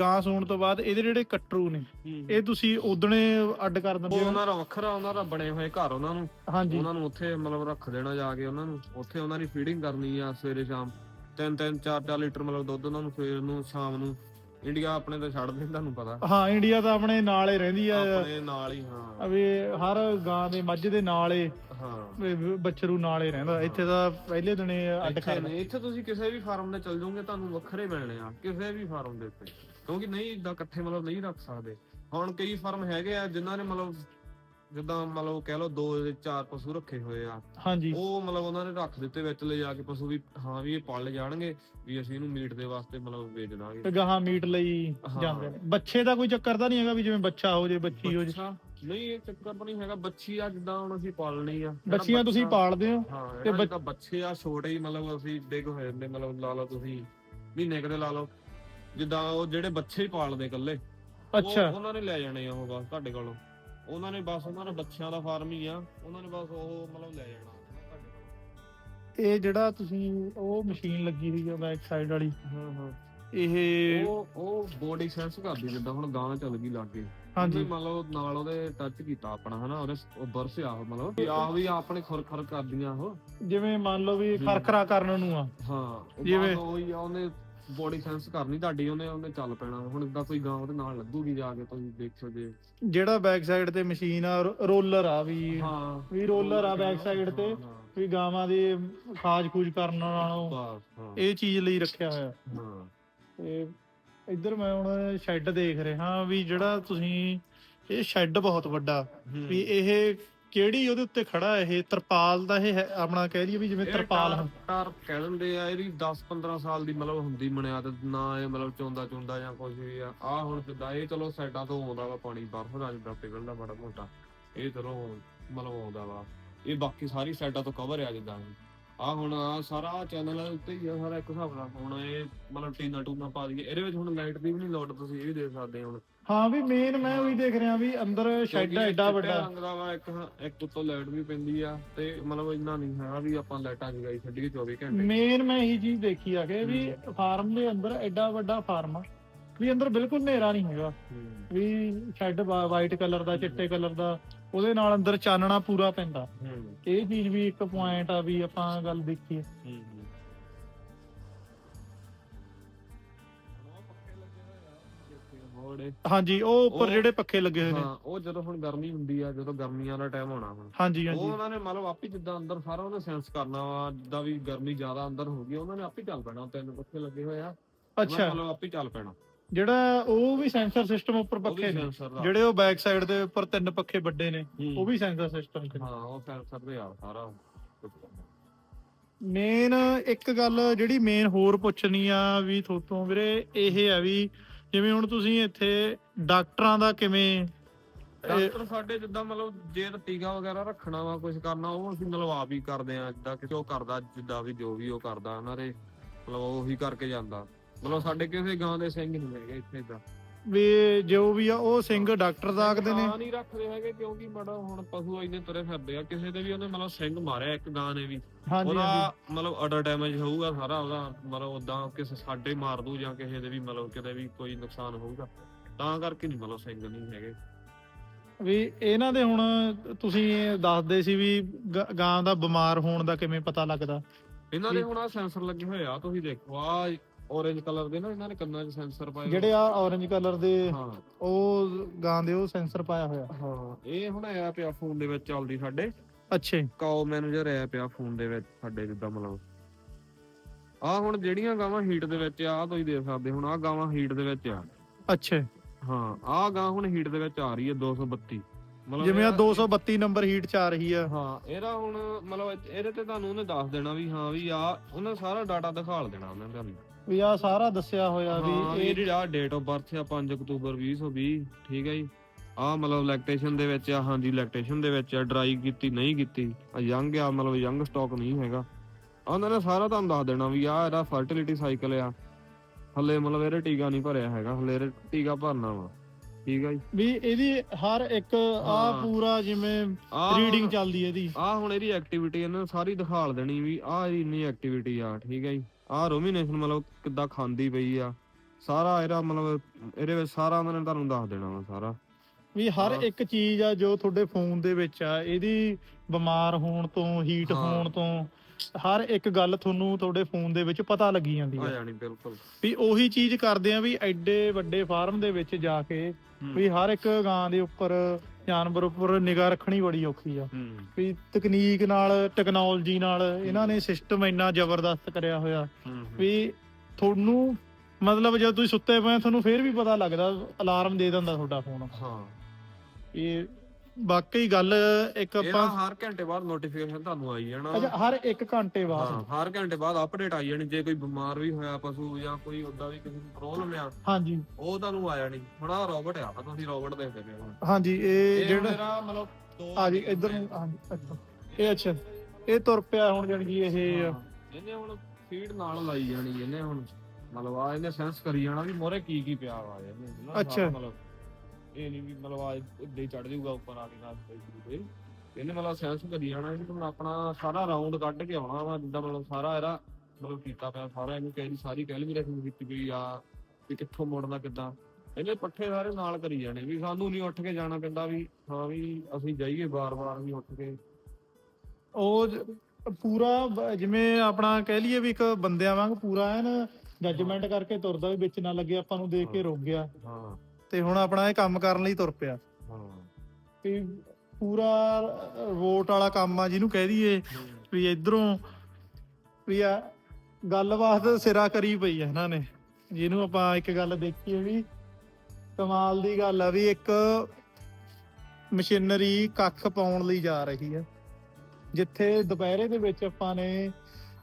ਗਾਂ ਸੂਣ ਤੋਂ ਬਾਅਦ ਇਹਦੇ ਜਿਹੜੇ ਕਟਰੂ ਨੇ ਇਹ ਤੁਸੀਂ ਉਦਣੇ ਅੱਡ ਕਰ ਦਿੰਦੇ ਹੋ? ਉਹਨਾਂ ਦਾ ਵੱਖਰਾ ਉਹਨਾਂ ਦਾ ਬਣੇ ਹੋਏ ਘਰ ਉਹਨਾਂ ਨੂੰ। ਹਾਂਜੀ। ਉਹਨਾਂ ਨੂੰ ਉੱਥੇ ਮਤਲਬ ਰੱਖ ਦੇਣਾ ਜਾ ਕੇ ਉਹਨਾਂ ਨੂੰ। ਉੱਥੇ ਉਹਨਾਂ ਦੀ ਫੀਡਿੰਗ ਕਰਨੀ ਆ ਸਵੇਰੇ ਸ਼ਾਮ। ਤਿੰਨ ਤਿੰਨ ਚਾਰ ਚਾਰ ਲੀਟਰ ਮਤਲਬ ਦੁੱਧ ਉਹਨਾਂ ਨੂੰ ਸਵੇਰ ਨੂੰ ਸ਼ਾਮ ਨੂੰ। ਇੰਡੀਆ ਆਪਣੇ ਤਾਂ ਛੱਡ ਦੇ ਤੁਹਾਨੂੰ ਪਤਾ। ਹਾਂ ਇੰਡੀਆ ਤਾਂ ਆਪਣੇ ਨਾਲ ਹੀ ਰਹਿੰਦੀ ਆ। ਆਪਣੇ ਨਾਲ ਹੀ ਹਾਂ। ਵੀ ਹਰ ਗਾਂ ਦੇ ਮੱਝ ਦੇ ਨਾਲ ਹੀ। ਹਾਂ। ਵੀ ਬੱਚਰੂ ਨਾਲ ਹੀ ਰਹਿੰਦਾ। ਇੱਥੇ ਤਾਂ ਪਹਿਲੇ ਦਿਨੇ ਅੱਡ ਇੱਥੇ ਕਰ ਨਹੀਂ ਇੱਥੇ ਤੁਸੀਂ ਕਿਸੇ ਵੀ ਫਾਰਮ ਤੇ ਚਲ ਜਾਓਗੇ ਤੁਹਾਨੂੰ ਵੱਖਰੇ ਮਿਲਣੇ ਆ ਕਿਸੇ ਵੀ ਫਾਰਮ ਦੇ ਉੱਤੇ। ਕਿਉਂਕਿ ਨਹੀਂ ਇਦਾਂ ਇਕੱਠੇ ਮਤਲਬ ਨਹੀਂ ਰੱਖ ਸਕਦੇ। ਹੁਣ ਕਈ ਫਾਰਮ ਹੈਗੇ ਆ ਜਿਨ੍ਹਾਂ ਨੇ ਮਤਲਬ ਜਿੱਦਾਂ ਮਤਲਬ ਕਹਿ ਲਓ ਦੋ ਜਾਂ ਚਾਰ ਪਸ਼ੂ ਰੱਖੇ ਹੋਏ ਆ। ਹਾਂਜੀ। ਉਹ ਮਤਲਬ ਉਹਨਾਂ ਨੇ ਰੱਖ ਦਿੱਤੇ ਵਿੱਚ ਲੈ ਜਾ ਕੇ ਪਸ਼ੂ ਵੀ ਹਾਂ ਵੀ ਇਹ ਪਾਲ ਜਾਣਗੇ ਵੀ ਅਸੀਂ ਇਹਨੂੰ ਮੀਟ ਦੇ ਵਾਸਤੇ ਮਤਲਬ ਵੇਚ ਦਾਂਗੇ। ਤੇ ਗਾਹਾਂ ਮੀਟ ਲਈ ਹਾਂ। ਜਾਂਦੇ ਨੇ। ਬੱਚੇ ਦਾ ਕੋਈ ਚੱਕਰ ਤਾਂ ਨਹੀਂ ਹੈਗਾ ਵੀ ਜਿਵੇਂ ਬੱਚਾ ਹੋ ਜੇ ਬੱਚੀ ਹੋ ਜੇ। ਨਹੀਂ ਇਹ ਚੱਕਰ ਤਾਂ ਨਹੀਂ ਹੈਗਾ। ਬੱਚੀ ਆ ਜਿੱਦਾਂ ਹੁਣ ਅਸੀਂ ਪਾਲਣੀ ਆ। ਜਿਹੜਾ ਬੱਚੀਆਂ ਤੁਸੀਂ ਬੱਚਾ- ਪਾਲਦੇ ਹੋ ਹਾਂ ਤੇ ਤੇ ਬੱਚ- ਆ ਛੋਟੇ ਹੀ ਮਤਲਬ ਅਸੀਂ ਡਿੱਗ ਹੋਏ ਨੇ ਮਤਲਬ ਲਾ ਲਓ ਤੁਸੀਂ ਮਹੀਨੇ ਕਦੇ ਲਾ ਲਓ। ਜਿੱਦਾਂ ਉਹ ਜਿਹੜੇ ਬੱਚੇ ਹੀ ਪਾਲਦੇ ਇਕੱਲੇ ਉਹ- ਅੱਛਾ। ਉਹਨਾਂ ਨੇ ਲੈ ਜਾਣੇ ਆ ਉਹ ਬਸ ਤੁਹਾਡੇ ਕੋਲੋਂ। ਉਹਨਾਂ ਨੇ ਬਸ ਉਹਨਾਂ ਨੇ ਬੱਚਿਆਂ ਦਾ ਫਾਰਮ ਹੀ ਆ ਉਹਨਾਂ ਨੇ ਬਸ ਉਹ ਮਤਲਬ ਲੈ ਜਾਣਾ। ਤੁਹਾਡੇ ਕੋਲੋਂ ਇਹ ਜਿਹੜਾ ਤੁਸੀਂ ਉਹ ਮਸ਼ੀਨ ਲੱਗੀ ਹੋਈ ਆ ਬੈਕ ਸਾਈਡ ਵਾਲੀ ਹਾਂ ਹਾਂ। ਇਹ ਉਹ ਉਹ ਬੋਡੀ ਸੈਂਸ ਕਰਦੀ ਜਿੱਦਾਂ ਹੁਣ ਗਾਂ ਚੱਲ ਗਈ ਲੱਗੇ। ਹਾਂਜੀ। ਮੰਨ ਲਓ ਨਾਲ ਉਹਦੇ ਟੱਚ ਕੀਤਾ ਆਪਣਾ ਹਨਾ ਉਹਦੇ ਬਰਸ ਆ ਉਹ ਮਤਲਬ ਵੀ ਆ ਵੀ ਆਪਣੇ ਖੁਰ ਖੁਰ ਕਰਦੀਆਂ ਉਹ। ਜਿਵੇਂ ਮੰਨ ਲਓ ਵੀ ਖਰਖਰਾ ਕਰਨ ਨੂੰ ਆ। ਹਾਂ ਜਿਵੇਂ- ਉਹੀ ਆ ਉਹਨੇ ਬੋਡੀ ਸੈਂਸ ਕਰਨੀ ਤੁਹਾਡੀ ਉਹਨੇ ਉਹਨੇ ਚੱਲ ਪੈਣਾ ਹੁਣ ਇਦਾਂ ਕੋਈ ਗਾਂ ਉਹਦੇ ਨਾਲ ਲੱਗੂਗੀ ਜਾ ਕੇ ਤੁਸੀਂ ਦੇਖੋ ਜੇ। ਜਿਹੜਾ ਬੈਕ ਸਾਈਡ ਤੇ ਮਸ਼ੀਨ ਆ ਰੋਲਰ ਆ ਵੀ ਹਾਂ ਵੀ roller ਆ back side ਤੇ। ਵੀ ਗਾਵਾਂ ਦੇ ਖਾਜ ਖੂਜ ਕਰਨ ਨਾਲੋਂ ਇਹ ਚੀਜ਼ ਲਈ ਰੱਖਿਆ ਹੋਇਆ। ਹਾਂ। ਤੇ ਇੱਧਰ ਮੈਂ ਹੁਣ ਸ਼ੈੱਡ ਦੇਖ ਰਿਹਾ ਵੀ ਜਿਹੜਾ ਤੁਸੀਂ ਇਹ ਸ਼ੈੱਡ ਬਹੁਤ ਵੱਡਾ। ਵੀ ਇਹ ਕਿਹੜੀ ਉਹਦੇ ਉੱਤੇ ਖੜਾ ਇਹ? ਤਰਪਾਲ ਦਾ ਇਹ ਹੈ ਆਪਣਾ ਕਹਿ ਲਈਏ ਵੀ ਜਿਵੇਂ ਇਹ ਤਰਪਾਲ ਟਾਰ- ਕਹਿ ਦਿੰਦੇ ਆ ਇਹਦੀ 10 15 ਸਾਲ ਦੀ ਮਤਲਬ ਹੁੰਦੀ ਮਨਿਆਦ ਨਾ ਇਹ ਮਤਲਬ ਚੋਂਦਾ ਚੁੰਦਾ ਜਾਂ ਕੁਝ ਵੀ ਆ। ਆ ਹੁਣ ਜਿੱਦਾਂ ਇਹ ਚਲੋ ਸਾਈਡਾਂ ਤੋਂ ਆਉਂਦਾ ਵਾ ਪਾਣੀ ਬਰਫ਼ ਦਾ ਜਿੱਦਾਂ ਪਿਘਲਦਾ ਬੜਾ ਮੋਟਾ। ਇਹ ਚਲੋ ਮਤਲਬ ਆਉਂਦਾ ਵਾ। ਇਹ ਬਾਕੀ ਸਾਰੀ ਸਾਈਡਾਂ ਤੋਂ ਕਵਰ ਆ ਜਿੱਦਾਂ। ਆ ਹੁਣ ਸਾਰਾ ਚੈਨਲ ਉੱਤੇ ਹੀ ਆ ਸਾਰਾ ਇੱਕ ਹਿਸਾਬ ਨਾਲ ਹੁਣ ਇਹ ਮਤਲਬ ਟੀਨਾ ਟੂਨਾ ਪਾ ਦਈਏ। ਇਹਦੇ ਵਿੱਚ ਹੁਣ ਲਾਈਟ ਦੀ ਵੀ ਨਹੀਂ ਲੋੜ ਤੁਸੀਂ ਇਹ ਵੀ ਦੇਖ ਸਕਦੇ ਹੋ ਹੁਣ। ਹਾਂ ਵੀ ਮੇਨ ਮੈਂ ਉਹੀ ਦੇਖ ਰਿਹਾ ਵੀ ਅੰਦਰ ਸ਼ੈੱਡ ਕਿਉਂਕਿ ਐਡਾ ਚਿੱਟੇ ਵੱਡਾ। ਰੰਗ ਦਾ ਵਾ ਇੱਕ ਇੱਕ ਉੱਤੋਂ ਲਾਈਟ ਵੀ ਪੈਂਦੀ ਆ ਤੇ ਮਤਲਬ ਇੰਨਾ ਨਹੀਂ ਹੈਗਾ ਵੀ ਆਪਾਂ ਲਾਈਟਾਂ ਜਗਾਈ ਛੱਡੀਏ 24 ਘੰਟੇ। ਮੇਨ ਮੈਂ ਇਹੀ ਚੀਜ਼ ਦੇਖੀ ਆ ਕਿ ਵੀ ਫਾਰਮ ਦੇ ਅੰਦਰ ਐਡਾ ਵੱਡਾ ਫਾਰਮ ਆ ਵੀ ਅੰਦਰ ਬਿਲਕੁਲ ਹਨੇਰਾ ਨਹੀਂ ਹੈਗਾ। ਹੂੰ। ਵੀ ਸ਼ੈੱਡ ਵਾਈਟ ਕਲਰ ਦਾ ਚਿੱਟੇ ਕਲਰ ਦਾ। ਉਹਦੇ ਨਾਲ ਅੰਦਰ ਚਾਨਣਾ ਪੂਰਾ ਪੈਂਦਾ। ਹੂੰ। ਇਹ ਚੀਜ਼ ਵੀ ਇੱਕ ਪੁਆਇੰਟ ਆ ਵੀ ਆਪਾਂ ਗੱਲ ਦੇਖੀਏ। ਹੂੰ ਹਾਂਜੀ ਉਹ ਉੱਪਰ ਉਹ- ਜਿਹੜੇ ਪੱਖੇ ਲੱਗੇ ਹੋਏ ਨੇ। ਹਾਂ ਉਹ ਜਦੋਂ ਹੁਣ ਗਰਮੀ ਹੁੰਦੀ ਆ ਜਦੋਂ ਗਰਮੀਆਂ ਦਾ ਟਾਈਮ ਹੋਣਾ ਹੁਣ। ਹਾਂਜੀ ਉਹ ਹਾਂਜੀ ਉਹਨਾਂ ਨੇ ਮਤਲਬ ਆਪੇ ਜਿੱਦਾਂ ਅੰਦਰ ਸਾਰਾ ਉਹਨੇ ਸੈਂਸ ਕਰਨਾ ਵਾ ਜਿੱਦਾਂ ਵੀ ਗਰਮੀ ਜ਼ਿਆਦਾ ਅੰਦਰ ਹੋ ਗਈ ਉਹਨਾਂ ਨੇ ਆਪੇ ਚੱਲ ਪੈਣਾ ਤਿੰਨ ਪੱਖੇ ਲੱਗੇ ਹੋਏ ਆ। ਅੱਛਾ। ਮਤਲਬ ਆਪੇ ਚੱਲ ਪੈਣਾ। ਜਿਹੜਾ ਉਹ ਵੀ ਸੈਂਸਰ ਸਿਸਟਮ ਉੱਪਰ ਪੱਖੇ ਨੇ। ਜਿਹੜੇ ਉਹ ਬੈਕ ਸਾਈਡ ਦੇ ਉੱਪਰ ਤਿੰਨ ਪੱਖੇ ਵੱਡੇ ਨੇ। ਉਹ ਵੀ ਸੈਂਸਰ ਸਿਸਟਮ ਤੇ ਹਾਂ ਉਹ ਸੈਂਸਰ ਦੇ ਆ ਸਾਰਾ। ਮੇਨ ਇੱਕ ਗੱਲ ਜਿਹੜੀ ਮੇਨ ਹੋਰ ਪੁੱਛਣੀ ਆ ਵੀ ਥੋਤੋਂ ਵੀਰੇ ਇਹ ਆ ਵੀ ਜਿਵੇਂ ਹੁਣ ਤੁਸੀਂ ਇੱਥੇ ਡਾਕਟਰਾਂ ਦਾ ਕਿਵੇਂ ਡਾਕਟਰ ਸਾਡੇ ਜਿੱਦਾਂ ਮਤਲਬ ਜੇ ਟੀਕਾ ਵਗੈਰਾ ਰੱਖਣਾ ਵਾ ਕੁਝ ਕਰਨਾ ਉਹ ਅਸੀਂ ਮਤਲਬ ਆਪ ਹੀ ਕਰਦੇ ਆ ਜਿੱਦਾਂ ਕਿ ਉਹ ਕਰਦਾ ਜਿੱਦਾਂ ਵੀ ਜੋ ਵੀ ਉਹ ਕਰਦਾ ਉਹਨਾਂ ਦੇ ਮਤਲਬ ਉਹੀ ਕਰਕੇ ਜਾਂਦਾ। ਮਤਲਬ ਸਾਡੇ ਕਿਸੇ ਗਾਂ ਦੇ ਸਿੰਘ ਨਹੀਂ ਹੈਗੇ ਇੱਥੇ ਇਦਾਂ ਵੀ ਜੋ ਵੀ ਆ ਉਹ ਸਿੰਘ ਡਾਕਟਰ ਦਾ ਆਖਦੇ ਨੇ। ਨਹੀਂ ਰੱਖਦੇ ਹੈਗੇ ਕਿਉਂਕਿ ਮੜਾ ਹੁਣ ਪਸ਼ੂ ਇੰਨੇ ਤੁਰੇ ਫਿਰਦੇ ਆ ਕਿਸੇ ਦੇ ਵੀ ਉਹਨੇ ਮਤਲਬ ਸਿੰਘ ਮਾਰਿਆ ਇੱਕ ਗਾਂ ਨੇ ਵੀ। ਹਾਂਜੀ ਉਹਦਾ ਮਤਲਬ ਅਡਰ ਡੈਮੇਜ ਹੋਊਗਾ ਸਾਰਾ ਉਹਦਾ ਮਤਲਬ ਉਦਾਂ ਕਿਸੇ ਸਾਡੇ ਮਾਰ ਦੂ ਜਾਂ ਕਿਸੇ ਦੇ ਵੀ ਮਤਲਬ ਕਿਤੇ ਵੀ ਕੋਈ ਨੁਕਸਾਨ ਹੋਊਗਾ। ਤਾਂ ਕਰਕੇ ਨਹੀਂ ਮਤਲਬ ਸਿੰਘ ਨਹੀਂ ਹੈਗੇ। ਵੀ ਇਹਨਾਂ ਦੇ ਹੁਣ ਤੁਸੀਂ ਦੱਸਦੇ ਸੀ ਵੀ ਗ- ਗਾਂ ਦਾ ਬਿਮਾਰ ਹੋਣ ਦਾ ਕਿਵੇਂ ਪਤਾ ਲੱਗਦਾ? ਇਹਨਾਂ ਦੇ ਹੁਣ ਆ ਸੈਂਸਰ ਲੱਗੇ ਹੋਏ ਆ ਤੁਸੀਂ ਦੇਖੋ ਆ orange ਕਲਰ ਦੇ ਨਾ ਇਹਨਾਂ ਨੇ ਕੰਨਾਂ 'ਚ ਸੈਂਸਰ ਪਾਏ। ਜਿਹੜੇ ਆ orange ਕਲਰ ਦੇ ਹਾਂ। ਉਹ ਗਾਂ ਦੇ ਉਹ ਸੈਂਸਰ ਪਾਇਆ ਹੋਇਆ। ਹਾਂ ਇਹ ਹੁਣ ਆਇਆ ਪਿਆ ਫੋਨ ਦੇ ਵਿੱਚ ਚੱਲਦੀ ਸਾਡੇ। ਅੱਛਾ ਜੀ, ਮੈਨੇਜਰ ਆਇਆ ਪਿਆ ਫੋਨ ਦੇ ਵਿੱਚ ਸਾਡੇ ਜਿੱਦਾਂ ਮਤਲਬ। ਆ ਹੁਣ ਜਿਹੜੀਆਂ ਗਾਵਾਂ ਹੀਟ ਦੇ ਵਿੱਚ ਆ ਆਹ ਤੁਸੀਂ ਦੇਖ ਸਕਦੇ ਹੁਣ ਆ ਗਾਵਾਂ ਹੀਟ ਦੇ ਵਿੱਚ ਆ। ਅੱਛਾ ਜੀ। ਹਾਂ ਆ ਗਾਂ ਹੁਣ ਹੀਟ ਦੇ ਵਿੱਚ ਆ ਰਹੀ ਹੈ 232 ਮਤਲਬ ਜਿਵੇਂ ਆ ਇਹਦਾ- 232 ਨੰਬਰ ਹੀਟ ਚ ਆ ਰਹੀ ਆ। ਹਾਂ ਇਹਦਾ ਹੁਣ ਮਤਲਬ ਇਹਦੇ ਤੇ ਤੁਹਾਨੂੰ ਉਹਨੇ ਦੱਸ ਦੇਣਾ ਵੀ ਹਾਂ ਵੀ ਆ ਉਹਨੇ ਸਾਰਾ ਡਾਟਾ ਦਿਖਾਲ ਦੇਣਾ ਉਹਨੇ ਤੁਹਾਨੂੰ। ਵੀ ਆ ਸਾਰਾ ਦੱਸਿਆ ਹੋਇਆ ਹਾਂ ਵੀ ਵੀ ਇਹ ਜਿਹੜੀ ਆ ਡੇਟ ਆਫ ਬਰਥ ਆ 5 ਅਕਤੂਬਰ 2020 ਠੀਕ ਹੈ ਜੀ? ਆ ਮਤਲਬ ਲੈਕਟੇਸ਼ਨ ਦੇ ਵਿੱਚ ਆ ਹਾਂਜੀ ਲੈਕਟੇਸ਼ਨ ਦੇ ਵਿੱਚ ਆ ਡਰਾਈ ਕੀਤੀ ਨਹੀਂ ਕੀਤੀ ਆ ਯੰਗ ਆ ਮਤਲਬ ਯੰਗ ਸਟਾਕ ਨਹੀਂ ਹੈਗਾ। ਉਹਨਾਂ ਨੇ ਸਾਰਾ ਤੁਹਾਨੂੰ ਦੱਸ ਦੇਣਾ ਵੀ ਆ ਇਹਦਾ ਫਰਟੀਲਿਟੀ ਸਾਈਕਲ ਆ ਹੱਲੇ ਮਤਲਬ ਇਹਦੇ ਟੀਕਾ ਨਹੀਂ ਭਰਿਆ ਹੈਗਾ ਹੱਲੇ ਇਹਦੇ ਟੀਕਾ ਭਰਨਾ ਵਾ ਠੀਕ ਆ ਜੀ? ਵੀ ਇਹਦੀ ਹਰ ਇੱਕ ਆ ਹਾਂ। ਪੂਰਾ ਜਿਵੇਂ ਆਹ ਰੀਡਿੰਗ ਚੱਲਦੀ ਹੈ ਇਹਦੀ। ਆ ਹੁਣ ਇਹਦੀ ਐਕਟੀਵਿਟੀ ਇਹਨਾਂ ਨੂੰ ਸਾਰੀ ਦਿਖਾਲ ਦੇਣੀ ਵੀ ਆ ਇੰਨੀ ਐਕਟੀਵਿਟੀ ਆ ਠੀਕ ਹੈ ਜੀ? ਆ ਰੋਮੀਨੇਸ਼ਨ ਮਤਲਬ ਕਿੱਦਾਂ ਖਾਂਦੀ ਪਈ ਆ। ਸਾਰਾ ਇਹਦਾ ਮਤਲਬ ਇਹਦੇ ਵਿੱਚ ਸਾਰਾ ਉਹਨਾਂ ਨੇ ਤੁਹਾਨੂੰ ਦੱਸ ਦੇਣਾ ਵਾ ਸਾਰਾ। ਵੀ ਹਰ। ਇੱਕ ਚੀਜ਼ ਆ ਜੋ ਤੁਹਾਡੇ ਫੋਨ ਦੇ ਵਿੱਚ ਆ ਇਹਦੀ ਬਿਮਾਰ ਹੋਣ ਤੋਂ ਹੀਟ ਹਾਂ। ਹੋਣ ਤੋਂ ਹਰ ਇੱਕ ਗੱਲ ਤੁਹਾਨੂੰ ਤੁਹਾਡੇ ਫੋਨ ਦੇ ਵਿੱਚ ਪਤਾ ਲੱਗੀ ਜਾਂਦੀ ਆ। ਹੈ ਜਾਣੀ ਬਿਲਕੁਲ। ਵੀ ਉਹੀ ਚੀਜ਼ ਕਰਦੇ ਆ ਵੀ ਐਡੇ ਵੱਡੇ ਫਾਰਮ ਦੇ ਵਿੱਚ ਜਾ ਕੇ ਵੀ ਹਰ ਇੱਕ ਗਾਂ ਦੇ ਉੱਪਰ ਜਾਨਵਰ ਉੱਪਰ ਨਿਗਾਹ ਰੱਖਣੀ ਬੜੀ ਔਖੀ ਆ। ਹੂੰ। ਵੀ ਤਕਨੀਕ ਨਾਲ ਟੈਕਨੋਲੋਜੀ ਨਾਲ ਇਹਨਾਂ ਨੇ ਸਿਸਟਮ ਇੰਨਾ ਜ਼ਬਰਦਸਤ ਕਰਿਆ ਹੋਇਆ। ਹੂੰ ਵੀ ਤੁਹਾਨੂੰ ਮਤਲਬ ਜਦੋਂ ਤੁਸੀਂ ਸੁੱਤੇ ਪਏ ਹੋ, ਤੁਹਾਨੂੰ ਫੇਰ ਵੀ ਪਤਾ ਲੱਗਦਾ ਅਲਾਰਮ ਦੇ ਦਿੰਦਾ ਤੁਹਾਡਾ ਫੋਨ ਹਾਂ। ਇਹ ਵਾਕਈ ਗੱਲ ਇੱਕ ਆਪਾਂ ਹਰ ਘੰਟੇ ਬਾਅਦ ਨੋਟੀਫਿਕੇਸ਼ਨ ਤੁਹਾਨੂੰ ਆਈ ਜਾਣਾ। ਅੱਛਾ ਹਰ ਇੱਕ ਘੰਟੇ ਹਾਂ ਬਾਅਦ ਹਰ ਘੰਟੇ ਬਾਅਦ ਅਪਡੇਟ ਆਈ ਜਾਣੀ ਜੇ ਕੋਈ ਬਿਮਾਰ ਵੀ ਹੋਇਆ ਪਸ਼ੂ ਜਾਂ ਕੋਈ ਉਦਾਂ ਵੀ ਕਿਸੇ ਨੂੰ ਪ੍ਰੋਬਲਮ ਆ ਹਾਂਜੀ। ਉਹ ਤੁਹਾਨੂੰ ਆ ਜਾਣੀ ਆ ਰੋਬਟ ਆ ਤੁਸੀਂ ਰੋਬਟ ਦੇਖਦੇ ਪਏ ਹੋ। ਹਾਂਜੀ ਇਹ ਜਿਹੜਾ ਮੇਰਾ ਮਤਲਬ ਆ ਜੀ ਇੱਧਰ ਹਾਂਜੀ ਅੱਛਾ ਇਹ ਅੱਛਾ। ਇਹ ਤੁਰ ਪਿਆ ਹੁਣ ਜਾਣੀ ਕਿ ਇਹ ਹਾਂ, ਇਹਨੇ ਹੁਣ ਫੀਡ ਨਾਲ ਲਾਈ ਜਾਣੀ ਇਹਨੇ ਹੁਣ ਮਤਲਬ ਆ ਇਹਨੇ ਸੈਂਸ ਕਰੀ ਜਾਣਾ ਵੀ ਮੋਰੇ ਕੀ ਕੀ ਪਿਆ ਵਾ ਇਹਨੇ। ਅੱਛਾ। ਮਤਲਬ ਇਹ ਨਹੀਂ ਵੀ ਮਤਲਬ ਆ ਇੱਦੇ ਚੜ ਜਾਊਗਾ ਉੱਪਰ ਆ ਕੇ ਨਾਲ ਤੇ। ਇਹਨੇ ਮਤਲਬ ਸੈਂਸ ਕਰੀ ਜਾਣਾ ਵੀ ਤੁਹਾਨੂੰ ਆਪਣਾ ਸਾਰਾ ਰਾਉਂਡ ਕੱਢ ਕੇ ਆਉਣਾ ਵਾ ਜਿੱਦਾਂ ਮਤਲਬ ਸਾਰਾ ਇਹਦਾ ਮਤਲਬ ਕੀਤਾ ਪਿਆ ਸਾਰਾ ਇਹਨੂੰ ਕਹਿ ਸਾਰੀ ਕੈਲਕੂਲੇਸ਼ਨ ਕੀਤੀ ਪਈ ਆ ਵੀ ਕਿੱਥੋਂ ਮੋੜਨਾ ਕਿੱਦਾਂ। ਇਹਨੇ ਪੱਠੇ ਸਾਰੇ ਨਾਲ ਕਰੀ ਜਾਣੇ ਵੀ ਸਾਨੂੰ ਨਹੀਂ ਉੱਠ ਕੇ ਜਾਣਾ ਪੈਂਦਾ ਵੀ ਹਾਂ ਵੀ ਅਸੀਂ ਜਾਈਏ ਬਾਰ-ਬਾਰ ਵੀ ਉੱਠ ਕੇ। ਉਹ ਪੂਰਾ ਬ- ਜਿਵੇਂ ਆਪਣਾ ਕਹਿ ਲਈਏ ਵੀ ਇੱਕ ਬੰਦਿਆਂ ਵਾਂਗ ਪੂਰਾ ਐਨ ਜੱਜਮੈਂਟ ਕਰਕੇ ਤੁਰਦਾ ਵੀ ਵਿੱਚ ਨਾ ਲੱਗੇ ਆਪਾਂ ਨੂੰ ਦੇਖ ਕੇ ਰੁਕ ਗਿਆ। ਹਾਂ। ਤੇ ਹੁਣ ਆਪਣਾ ਇਹ ਕੰਮ ਕਰਨ ਲਈ ਤੁਰ ਪਿਆ। ਹਾਂ। ਵੀ ਪੂਰਾ ਵੋਟ ਵਾਲਾ ਕੰਮ ਆ ਜਿਹਨੂੰ ਕਹਿ ਦਈਏ ਵੀ ਇਧਰੋਂ ਵੀ ਆ ਗੱਲਬਾਤ ਸਿਰਾ ਕਰੀ ਪਈ ਆ ਇਹਨਾਂ ਨੇ। ਜਿਹਨੂੰ ਆਪਾਂ ਇੱਕ ਗੱਲ ਦੇਖੀਏ ਵੀ ਕਮਾਲ ਦੀ ਗੱਲ ਆ ਵੀ ਇੱਕ ਮਸ਼ੀਨਰੀ ਕੱਖ ਪਾਉਣ ਲਈ ਜਾ ਰਹੀ ਹੈ ਜਿੱਥੇ ਦੁਪਹਿਰੇ ਦੇ ਵਿੱਚ ਆਪਾਂ ਨੇ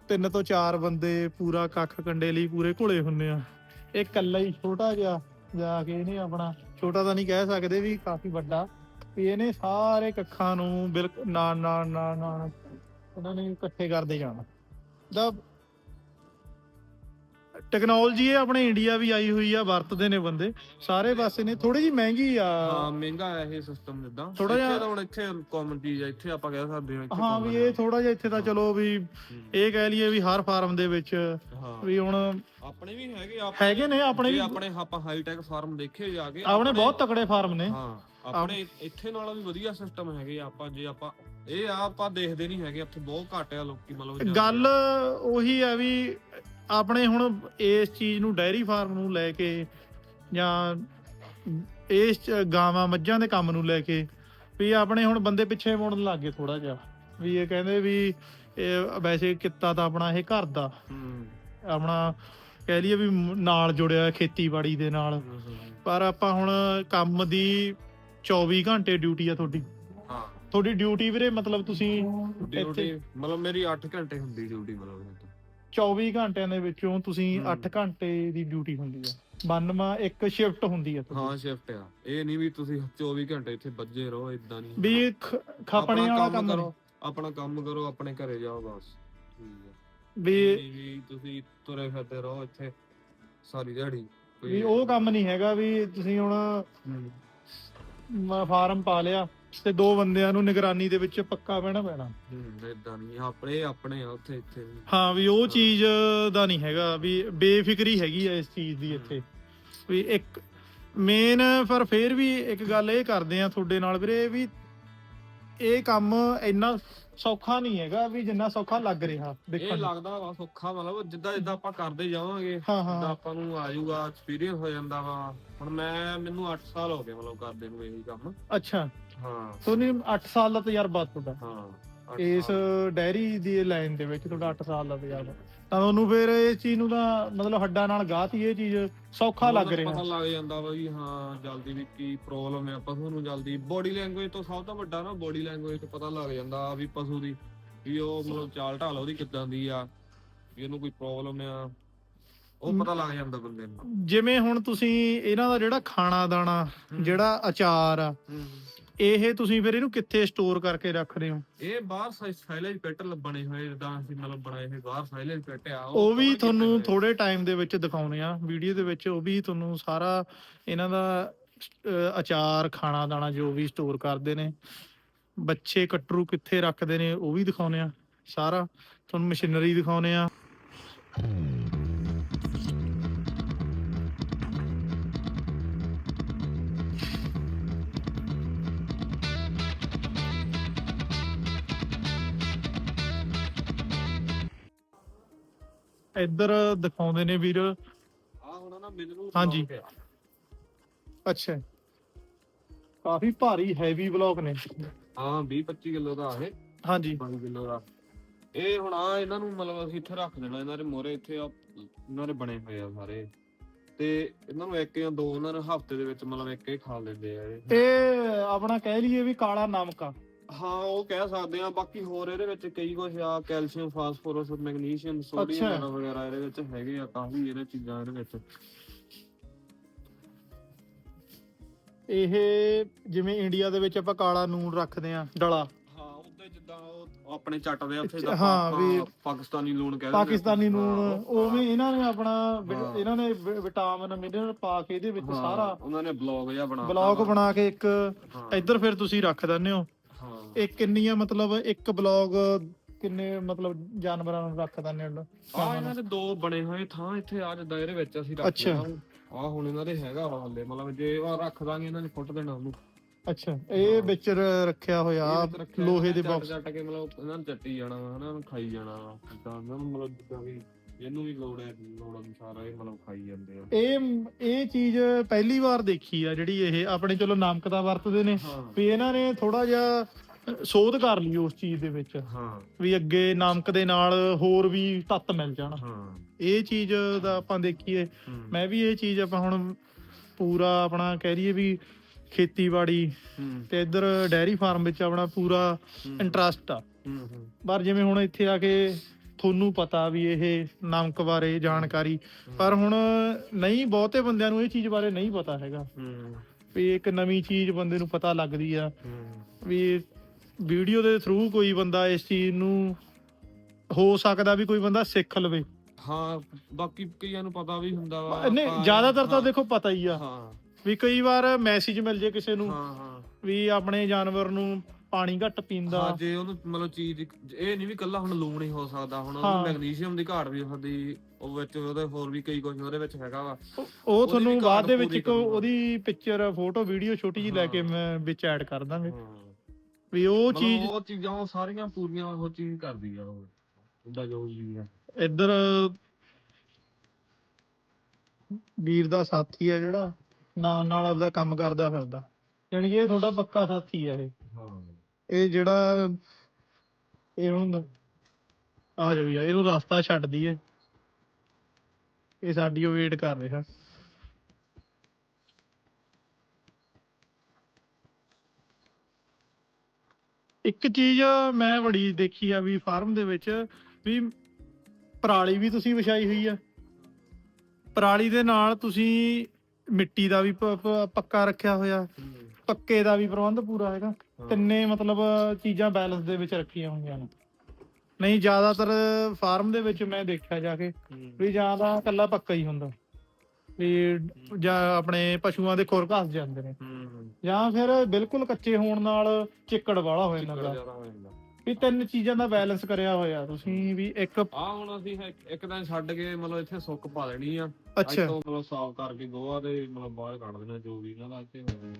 ਤਿੰਨ ਤੋਂ ਚਾਰ ਬੰਦੇ ਪੂਰਾ ਕੱਖ ਕੰਡੇ ਲਈ ਪੂਰੇ ਘੁਲੇ ਹੁੰਨੇ ਆ। ਇਹ ਇਕੱਲਾ ਹੀ ਛੋਟਾ ਜਿਹਾ ਜਾ ਕੇ ਇਹਨੇ ਆਪਣਾ ਛੋਟਾ ਤਾਂ ਨਹੀਂ ਕਹਿ ਸਕਦੇ ਵੀ ਕਾਫੀ ਵੱਡਾ, ਵੀ ਇਹਨੇ ਸਾਰੇ ਕੱਖਾਂ ਨੂੰ ਬਿਲਕੁਲ ਨਾਲ ਨਾਲ ਨਾਲ ਨਾਲ ਉਹਨਾਂ ਨੇ ਇਕੱਠੇ ਕਰਦੇ ਜਾਣਾ। ਦਾ ਟੈਕਨੋਲੋਜੀ ਇਹ ਆਪਣੇ ਇੰਡੀਆ ਵੀ ਆਈ ਹੋਈ ਆ ਵਰਤਦੇ ਨੇ ਬੰਦੇ ਸਾਰੇ ਪਾਸੇ ਨੇ ਥੋੜੀ ਜੀ ਮਹਿੰਗੀ ਆ ਹਾਂ ਮਹਿੰਗਾ ਹੈ ਇਹ ਸਿਸਟਮ ਜਿੱਦਾਂ ਥੋੜ੍ਹਾ ਜਿਹਾ- ਹੁਣ ਇੱਥੇ ਕਾਮਨ ਚੀਜ਼ ਹੈ ਇੱਥੇ ਆਪਾਂ ਕਹਿ ਸਕਦੇ ਹਾਂ ਹਾਂ ਵੀ ਆ। ਇਹ ਥੋੜਾ ਜਿਹਾ ਇੱਥੇ ਤਾਂ ਚਲੋ ਵੀ। ਇਹ ਕਹਿ ਲਈਏ ਵੀ ਹਰ ਫਾਰਮ ਦੇ ਵਿੱਚ ਵੀ ਹੁਣ ਆਪਣੇ ਵੀ ਹੈਗੇ ਹੈਗੇ ਨੇ ਆਪਣੇ ਵੀ ਆਪਣੇ ਆਪਾਂ ਹਾਈਟੈਕ ਫਾਰਮ ਦੇਖੇ ਜਾ ਕੇ ਆਪਣੇ ਬਹੁਤ ਤਕੜੇ ਫਾਰਮ ਨੇ ਹਾਂ ਆਪਣੇ ਇੱਥੇ ਨਾਲੋਂ ਵੀ ਵਧੀਆ ਸਿਸਟਮ ਹੈਗੇ ਆ ਆਪਾਂ ਜੇ ਆਪਾਂ ਇਹ ਆ ਆਪਾਂ ਦੇਖਦੇ ਨਹੀਂ ਹੈਗੇ ਇੱਥੇ ਬਹੁਤ ਘੱਟ ਆ ਲੋਕੀ ਮਤਲਬ ਗੱਲ ਆ। ਉਹੀ ਆ ਵੀ ਆਪਣੇ ਹੁਣ ਇਸ ਚੀਜ਼ ਨੂੰ ਡੈਰੀ ਫਾਰਮ ਨੂੰ ਲੈ ਕੇ ਜਾਂ ਇਸ ਗਾਵਾਂ ਮੱਝਾਂ ਦੇ ਕੰਮ ਨੂੰ ਲੈ ਕੇ ਵੀ ਆਪਣੇ ਹੁਣ ਬੰਦੇ ਪਿੱਛੇ ਮੁੜਨ ਲੱਗ ਗਏ ਥੋੜਾ ਜਿਹਾ ਵੀ ਇਹ ਕਹਿੰਦੇ ਵੀ ਇਹ ਵੈਸੇ ਕਿੱਤਾ ਤਾਂ ਆਪਣਾ ਇਹ ਘਰ ਦਾ। ਆਪਣਾ ਕਹਿ ਲਈਏ ਵੀ ਨਾਲ ਜੁੜਿਆ ਖੇਤੀਬਾੜੀ ਦੇ ਨਾਲ। ਪਰ ਆਪਾਂ ਹੁਣ ਕੰਮ ਦੀ 24 ਘੰਟੇ ਡਿਊਟੀ ਆ ਤੁਹਾਡੀ। ਹਾਂ। ਤੁਹਾਡੀ ਡਿਊਟੀ ਵੀਰੇ ਮਤਲਬ ਤੁਸੀਂ ਡਿਊਟੀ ਮਤਲਬ ਮੇਰੀ 8 ਘੰਟੇ ਹੁੰਦੀ ਡਿਊਟੀ ਮਤਲਬ। 24 ਘੰਟਿਆਂ ਦੇ ਵਿੱਚੋਂ ਤੁਸੀਂ ਹਮ। 8 ਘੰਟੇ ਦੀ ਡਿਊਟੀ ਹੁੰਦੀ ਆ। ਬੰਨਵਾ ਇੱਕ ਸ਼ਿਫਟ ਹੁੰਦੀ ਆ ਹਾਂ ਸ਼ਿਫਟ ਆ। ਇਹ ਨਹੀਂ ਵੀ ਤੁਸੀਂ 24 ਘੰਟੇ ਇੱਥੇ ਵੱਜੇ ਰਹੋ ਇਦਾਂ ਨਹੀਂ ਵੀ ਖਪਣੇ ਵਾਲਾ ਕੰਮ ਕਰੋ ਆਪਣਾ ਕੰਮ ਕਰੋ ਆਪਣੇ ਘਰੇ ਜਾਓ ਬਸ। ਠੀਕ ਹੈ ਵੀ ਤੁਸੀਂ ਤੁਰੇ ਫਿਰਦੇ ਰਹੋ ਇੱਥੇ ਸਾਰੀ ਦਿਹਾੜੀ। ਵੀ ਉਹ ਕੰਮ ਨਹੀਂ ਹੈਗਾ ਵੀ ਤੁਸੀਂ ਹੁਣ। ਮ- ਫਾਰਮ ਪਾ ਲਿਆ। ਤੇ ਦੋ ਬੰਦਿਆਂ ਨੂੰ ਨਿਗਰਾਨੀ ਦੇ ਵਿੱਚ ਪੱਕਾ ਬਹਿਣਾ ਪੈਣਾ। ਹੂੰ ਇਦਾਂ ਨਹੀਂ ਆਪਣੇ ਆਪਣੇ ਆ ਉੱਥੇ ਇੱਥੇ ਨੀ। ਹਾਂ ਵੀ ਉਹ ਚੀਜ਼ ਦਾ ਨਹੀਂ ਹੈਗਾ ਵੀ ਬੇਫਿਕਰੀ ਹੈਗੀ ਆ ਇਸ ਚੀਜ਼ ਦੀ ਇੱਥੇ। ਵੀ ਇੱਕ ਮੇਨ ਪਰ ਫੇਰ ਵੀ ਇੱਕ ਗੱਲ ਇਹ ਕਰਦੇ ਆ ਤੁਹਾਡੇ ਨਾਲ ਵੀਰੇ ਵੀ ਇਹ ਕੰਮ ਇੰਨਾ ਸੌਖਾ ਨਹੀਂ ਹੈਗਾ ਵੀ ਜਿੰਨਾ ਸੌਖਾ ਲੱਗ ਰਿਹਾ ਇਹ ਦੇਖਣ ਨੂੰ। ਲੱਗਦਾ ਵਾ ਸੌਖਾ ਮਤਲਬ ਜਿੱਦਾਂ ਜਿੱਦਾਂ ਆਪਾਂ ਕਰਦੇ ਜਾਵਾਂਗੇ ਹਾਂ ਜਿੱਦਾਂ ਹਾਂ ਆਪਾਂ ਨੂੰ ਆ ਜਾਊਗਾ ਐਕਸਪੀਰੀਅੰਸ ਹੋ ਜਾਂਦਾ ਵਾ। ਹੁਣ ਮੈਂ ਮੈਨੂੰ 8 ਸਾਲ ਹੋ ਗਏ ਮਤਲਬ ਕਰਦੇ ਨੂੰ ਇਹੀ ਕੰਮ। ਅੱਛਾ। ਹਾਂ। ਤੁਹਾਨੂੰ 8 ਸਾਲ ਦਾ ਤਜਰਬਾ ਤੁਹਾਡਾ। ਹਾਂ ਇਸ। ਡੈਰੀ ਦੀ ਲਾਈਨ ਦੇ ਵਿੱਚ ਤੁਹਾਡਾ 8 ਸਾਲ ਦਾ ਤਜਰਬਾ। ਤਾਂ ਤੁਹਾਨੂੰ ਫਿਰ ਇਸ ਚੀਜ਼ ਨੂੰ ਤਾਂ ਮਤਲਬ ਹੱਡਾਂ ਨਾਲ ਗਾਤੀ ਇਹ ਚੀਜ਼ ਸੌਖਾ ਲੱਗ ਰਿਹਾ। ਪਤਾ ਲੱਗ ਜਾਂਦਾ ਵਾ ਵੀ ਹਾਂ ਜਲਦੀ ਵੀ ਕੀ ਪ੍ਰੋਬਲਮ ਹੈ ਪਸ਼ੂ ਨੂੰ ਜਲਦੀ। ਬੋਡੀ ਲੈਂਗੁਏਜ ਤੋਂ ਸਭ ਤੋਂ ਵੱਡਾ ਨਾ ਬੋਡੀ ਲੈਂਗੁਏਜ ਤੋਂ ਪਤਾ ਲੱਗ ਜਾਂਦਾ ਵੀ ਪਸ਼ੂ ਦੀ ਵੀ ਉਹ ਮਤਲਬ ਚਾਲ ਢਾਲ ਉਹਦੀ ਕਿੱਦਾਂ ਦੀ ਆ ਵੀ ਉਹਨੂੰ ਕੋਈ ਪ੍ਰੋਬਲਮ ਆ। ਉਹ ਪਤਾ ਲੱਗ ਜਾਂਦਾ ਬੰਦੇ ਨੂੰ। ਜਿਵੇਂ ਹੁਣ ਤੁਸੀਂ ਇਹਨਾਂ ਦਾ ਜਿਹੜਾ ਖਾਣਾ ਦਾਣਾ ਜਿਹੜਾ ਅਚਾਰ ਆ ਇਹ ਤੁਸੀਂ ਫਿਰ ਇਹਨੂੰ ਕਿੱਥੇ ਸਟੋਰ ਕਰਕੇ ਰੱਖਦੇ ਹੋ? ਇਹ ਬਾਹਰ ਸਾਈਲੇਜ ਪਿੱਟ ਬਣੇ ਹੋਏ ਜਿੱਦਾਂ ਅਸੀਂ ਮਤਲਬ ਬਣਾਏ ਹੋਏ ਬਾਹਰ ਸਾਈਲੇਜ ਪਿੱਟ ਆ ਉਹ ਵੀ ਤੁਹਾਨੂੰ। ਥੋੜੇ ਟਾਈਮ ਦੇ ਵਿੱਚ ਦਿਖਾਉਣੇ ਆ ਵੀਡੀਓ ਦੇ ਵਿੱਚ ਉਹ ਵੀ ਤੁਹਾਨੂੰ ਸਾਰਾ ਇਹਨਾਂ ਦਾ ਅਚਾਰ ਖਾਣਾ ਦਾਣਾ ਜੋ ਵੀ ਸਟੋਰ ਕਰਦੇ ਨੇ ਬੱਚੇ ਕਟਰੂ ਕਿੱਥੇ ਰੱਖਦੇ ਨੇ ਉਹ ਵੀ ਦਿਖਾਉਣੇ ਆ ਸਾਰਾ ਤੁਹਾਨੂੰ ਮਸ਼ੀਨਰੀ ਦਿਖਾਉਣੇ ਆ। ਇੱਧਰ ਦਿਖਾਉਂਦੇ ਨੇ ਵੀਰ। ਆ ਹੁਣ ਨਾ ਮੈਨੂੰ ਹਾਂਜੀ। ਅੱਛਾ। ਕਾਫੀ ਭਾਰੀ ਹੈਵੀ ਬਲੌਕ ਨੇ। ਹਾਂ 20 25 ਕਿਲੋ ਦਾ ਇਹ। ਹਾਂਜੀ। 5 ਕਿਲੋ ਦਾ। ਇਹ ਹੁਣ ਆ ਇਹਨਾਂ ਨੂੰ ਮਤਲਬ ਅਸੀਂ ਇੱਥੇ ਰੱਖ ਦੇਣਾ ਇਹਨਾਂ ਦੇ ਮੋਰੇ ਇੱਥੇ ਆ ਇਹਨਾਂ ਦੇ ਬਣੇ ਹੋਏ ਆ ਸਾਰੇ। ਤੇ ਇਹਨਾਂ ਨੂੰ ਇੱਕ ਜਾਂ ਦੋ ਉਹਨਾਂ ਨੇ ਹਫ਼ਤੇ ਦੇ ਵਿੱਚ ਮਤਲਬ ਇੱਕ ਹੀ ਖਾ ਲੈਂਦੇ ਆ ਇਹ। ਇਹ ਆਪਣਾ ਕਹਿ ਲਈਏ ਵੀ ਕਾਲਾ ਨਮਕ ਆ। ਹਾਂ ਉਹ ਕਹਿ ਸਕਦੇ ਆ ਬਾਕੀ ਹੋਰ ਇਹਦੇ ਵਿੱਚ ਕਈ ਕੁਝ ਆ ਕੈਲਸ਼ੀਅਮ ਫਾਸਫੋਰਸ ਮੈਗਨੀਸ਼ੀਅਮ ਅੱਛਾ। ਸੋਡੀਅਮ ਵਗੈਰਾ ਇਹਦੇ ਵਿੱਚ ਹੈਗੇ ਆ ਕਾਫੀ ਇਹਦੇ ਚੀਜ਼ਾਂ ਇਹਦੇ ਵਿੱਚ। ਇਹ ਜਿਵੇਂ ਇੰਡੀਆ ਦੇ ਵਿੱਚ ਆਪਾਂ ਕਾਲਾ ਨੂਨ ਰੱਖਦੇ ਆ ਡਲਾ। ਹਾਂ ਉਹਦੇ ਜਿੱਦਾਂ ਉਹ ਆਪਣੇ ਚੱਟਦੇ ਆ ਉੱਥੇ ਦਾ ਹਾਂ, ਵੀ ਪਾਕਿਸਤਾਨੀ ਲੂਣ ਕਹਿੰਦੇ ਪਾਕਿਸਤਾਨੀ ਨੂਨ ਉਵੇਂ ਇਹਨਾਂ ਨੇ ਆਪਣਾ ਹਾਂ। ਇਹਨਾਂ ਨੇ ਵਿ- ਵਿਟਾਮਿਨ ਮਿਨਰਲ ਪਾ ਕੇ ਇਹਦੇ ਵਿੱਚ ਸਾਰਾ ਉਹਨਾਂ ਨੇ ਬਲੌਗ ਜਿਹਾ ਬਣਾ ਬਲੌਗ ਬਣਾ ਕੇ ਇੱਕ ਹਾਂ। ਇੱਧਰ ਫਿਰ ਤੁਸੀਂ ਰੱਖ ਦਿੰਦੇ ਹਾਂ। ਇਹ ਕਿੰਨੀਆਂ ਮਤਲਬ ਇੱਕ ਬਲੌਗ ਕਿੰਨੇ ਮਤਲਬ ਜਾਨਵਰਾਂ ਨੂੰ ਰੱਖ ਦਿੰਦੇ ਹੋ? ਆ ਇਹਨਾਂ ਦੇ ਦੋ ਬਣੇ ਹੋਏ ਥਾਂ ਇੱਥੇ ਆ ਜਿੱਦਾਂ ਇਹਦੇ ਵਿੱਚ ਅਸੀਂ ਅੱਛਾ। ਆ ਹੁਣ ਇਹਨਾਂ ਦੇ ਹੈਗਾ ਵਾ ਹਲੇ ਮਤਲਬ ਜੇ ਆ ਰੱਖ ਦਾਂਗੇ ਇਹਨਾਂ ਨੇ ਫੁੱਟ ਦੇਣਾ ਉਹਨੂੰ। ਅੱਛਾ ਇਹ ਵਿੱਚ ਰ- ਰੱਖਿਆ ਹੋਇਆ ਇਹ ਵਿੱਚ ਰੱਖਿਆ ਲੋਹੇ ਦੇ ਇਹਨਾਂ ਨੇ ਬਾਕਸ ਚੱਟ ਕੇ ਮਤਲਬ ਇਹਨਾਂ ਨੂੰ ਚੱਟੀ ਜਾਣਾ ਵਾ ਹਨਾ ਇਹਨੂੰ ਖਾਈ ਜਾਣਾ। ਵਾ ਜਿੱਦਾਂ ਇਹਨਾਂ ਨੂੰ ਮਤਲਬ ਜਿੱਦਾਂ ਵੀ ਇਹਨੂੰ ਵੀ ਲੋੜ ਹੈ ਲੋੜ ਅਨੁਸਾਰ ਇਹ ਮਤਲਬ ਖਾਈ ਜਾਂਦੇ ਆ। ਇਹ ਇਹ ਚੀਜ਼ ਪਹਿਲੀ ਵਾਰ ਦੇਖੀ ਆ ਜਿਹੜੀ ਇਹ ਆਪਣੇ ਚਲੋ ਨਮਕ ਦਾ ਵਰਤਦੇ ਨੇ। ਹਾਂ। ਵੀ ਇਹਨਾਂ ਨੇ ਥੋੜਾ ਜਿਹਾ ਸੋਧ ਕਰ ਲਈ ਉਸ ਚੀਜ਼ ਦੇ ਵਿੱਚ ਹਾਂ। ਵੀ ਅੱਗੇ ਨਮਕ ਦੇ ਨਾਲ ਹੋਰ ਵੀ ਤੱਤ ਮਿਲ ਜਾਣ। ਹਾਂ। ਇਹ ਚੀਜ਼ ਦਾ ਆਪਾਂ ਦੇਖੀਏ। ਮੈਂ ਵੀ ਇਹ ਚੀਜ਼ ਆਪਾਂ ਹੁਣ ਪੂਰਾ ਆਪਣਾ ਕਹਿ ਰਹੀਏ ਵੀ ਖੇਤੀਬਾੜੀ ਤੇ ਇੱਧਰ ਡੈਰੀ ਫਾਰਮ ਵਿੱਚ ਆਪਣਾ ਪੂਰਾ ਇੰਟਰਸਟ ਆ। ਪਰ ਜਿਵੇਂ ਹੁਣ ਇੱਥੇ ਆ ਕੇ ਤੁਹਾਨੂੰ ਪਤਾ ਵੀ ਇਹ ਨਮਕ ਬਾਰੇ ਜਾਣਕਾਰੀ ਪਰ ਹੁਣ ਨਹੀਂ ਬਹੁਤੇ ਬੰਦਿਆਂ ਨੂੰ ਇਹ ਚੀਜ਼ ਬਾਰੇ ਨਹੀਂ ਪਤਾ ਹੈਗਾ। ਵੀ ਇੱਕ ਨਵੀਂ ਚੀਜ਼ ਬੰਦੇ ਨੂੰ ਪਤਾ ਲੱਗਦੀ ਆ। ਵੀ ਵੀਡੀਓ ਦੇ ਥਰੂ ਕੋਈ ਬੰਦਾ ਇਸ ਚੀਜ਼ ਨੂੰ ਹੋ ਸਕਦਾ ਵੀ ਕੋਈ ਬੰਦਾ ਸਿੱਖ ਲਵੇ ਹਾਂ ਬਾਕੀ ਕਈਆਂ ਨੂੰ ਪਤਾ ਵੀ ਹੁੰਦਾ ਵਾ ਨਹੀਂ ਆਪਾਂ- ਜ਼ਿਆਦਾਤਰ ਤਾਂ ਹਾਂ, ਦੇਖੋ ਪਤਾ ਹੀ ਆ ਹਾਂ ਵੀ ਕਈ ਵਾਰ ਮੈਸੇਜ ਮਿਲ ਜੇ ਕਿਸੇ ਨੂੰ ਹਾਂ ਹਾਂ ਵੀ ਆਪਣੇ ਜਾਨਵਰ ਨੂੰ ਪਾਣੀ ਘੱਟ ਪੀਂਦਾ ਹਾਂ ਜੇ ਉਹਨੂੰ ਮਤਲਬ ਚੀਜ਼ ਇਹ ਨਹੀਂ ਵੀ ਕੱਲਾ ਹੁਣ ਲੂਣ ਹੀ ਹੋ ਸਕਦਾ ਹੁਣ ਹਾਂ। ਉਹਨੂੰ ਮੈਗਨੀਸ਼ੀਅਮ ਦੀ ਘਾਟ ਵੀ ਹੋ ਸਕਦੀ ਉਹ ਵਿੱਚ ਉਹਦੇ ਹੋਰ ਵੀ ਕਈ ਕੁਝ ਉਹਦੇ ਵਿੱਚ ਹੈਗਾ ਵਾ ਉਹ- ਤੁਹਾਨੂੰ ਘਾਟ ਬਾਅਦ ਦੇ ਵਿੱਚ ਪੂਰੀ ਇੱਕ ਕਰੂੰਗਾ। ਉਹਦੀ ਪਿਕਚਰ ਫੋਟੋ ਵੀਡੀਓ ਛੋਟੀ ਜੀ ਲੈ ਕੇ ਹਾਂ। ਮੈਂ ਵਿੱਚ ਐਡ ਕਰ ਦਾਂਗੇ ਹਾਂ। ਵੀ ਉਹ ਚੀਜ਼ ਉਹ ਚੀਜ਼ਾਂ ਉਹ ਸਾਰੀਆਂ ਪੂਰੀਆਂ ਉਹ ਚੀਜ਼ ਕਰਦੀ ਆ ਉਹ। ਉਹਦਾ ਜੋ ਵੀ ਹੈ ਇੱਧਰ ਵੀਰ ਦਾ ਸਾਥੀ ਹੈ ਜਿਹੜਾ ਨਾਲ ਨਾਲ ਆਪਦਾ ਕੰਮ ਕਰਦਾ ਫਿਰਦਾ। ਯਾਨੀ ਕਿ ਇਹ ਤੁਹਾਡਾ ਪੱਕਾ ਸਾਥੀ ਹੈ ਇਹ। ਹਾਂ। ਇਹ ਜਿਹੜਾ ਇਹ ਹੁਣ ਆ ਜਾ ਵੀ ਆ ਇਹਨੂੰ ਰਸਤਾ ਛੱਡ ਦਈਏ। ਇਹ ਸਾਡੀ ਉਹ ਵੇਟ ਕਰ ਰਿਹਾ। ਇੱਕ ਚੀਜ਼ ਮੈਂ ਬੜੀ ਦੇਖੀ ਆ ਵੀ ਫਾਰਮ ਦੇ ਵਿੱਚ ਵੀ ਪਰਾਲੀ ਵੀ ਤੁਸੀਂ ਵਿਛਾਈ ਹੋਈ ਆ। ਪਰਾਲੀ ਦੇ ਨਾਲ ਤੁਸੀਂ ਮਿੱਟੀ ਦਾ ਵੀ ਪ- ਪ- ਪੱਕਾ ਰੱਖਿਆ ਹੋਇਆ। ਪੱਕੇ ਦਾ ਵੀ ਪ੍ਰਬੰਧ ਪੂਰਾ ਹੈਗਾ। ਤਿੰਨੇ ਮਤਲਬ ਚੀਜ਼ਾਂ ਬੈਲੈਂਸ ਦੇ ਵਿੱਚ ਰੱਖੀਆਂ ਹੋਈਆਂ ਨੇ। ਨਹੀਂ ਜ਼ਿਆਦਾਤਰ ਫਾਰਮ ਦੇ ਵਿੱਚ ਮੈਂ ਦੇਖਿਆ ਜਾ ਕੇ ਵੀ ਜਾਂ ਤਾਂ ਇਕੱਲਾ ਪੱਕਾ ਹੀ ਹੁੰਦਾ। ਵੀ ਜਾਂ ਆਪਣੇ ਪਸ਼ੂਆਂ ਦੇ ਖੁਰ ਘਸ ਜਾਂਦੇ ਨੇ। ਹੂੰ। ਜਾਂ ਫਿਰ ਬਿਲਕੁਲ ਕੱਚੇ ਹੋਣ ਨਾਲ ਚਿੱਕੜ ਵਾਲਾ ਹੋ ਜਾਂਦਾ। ਗਾ। ਜ਼ਿਆਦਾ ਹੋ ਜਾਂਦਾ। ਵੀ ਤਿੰਨ ਚੀਜ਼ਾਂ ਦਾ ਬੈਲੈਂਸ ਕਰਿਆ ਹੋਇਆ ਤੁਸੀਂ ਵੀ ਇੱਕ ਆ ਹੁਣ ਅਸੀਂ ਇੱਕ- ਇੱਕ ਦਿਨ ਛੱਡ ਕੇ ਮਤਲਬ ਇੱਥੇ ਸੁੱਕ ਪਾ ਦੇਣੀ ਆ। ਅੱਜ ਅੱਛਾ। ਤੋਂ ਮਤਲਬ ਸਾਫ਼ ਕਰਕੇ ਗੋਹਾ ਤੇ ਮਤਲਬ ਬਾਹਰ ਕੱਢ ਦੇਣਾ ਜੋ ਵੀ ਇਹਨਾਂ ਦਾ ਇੱਥੇ ਹੋਵੇ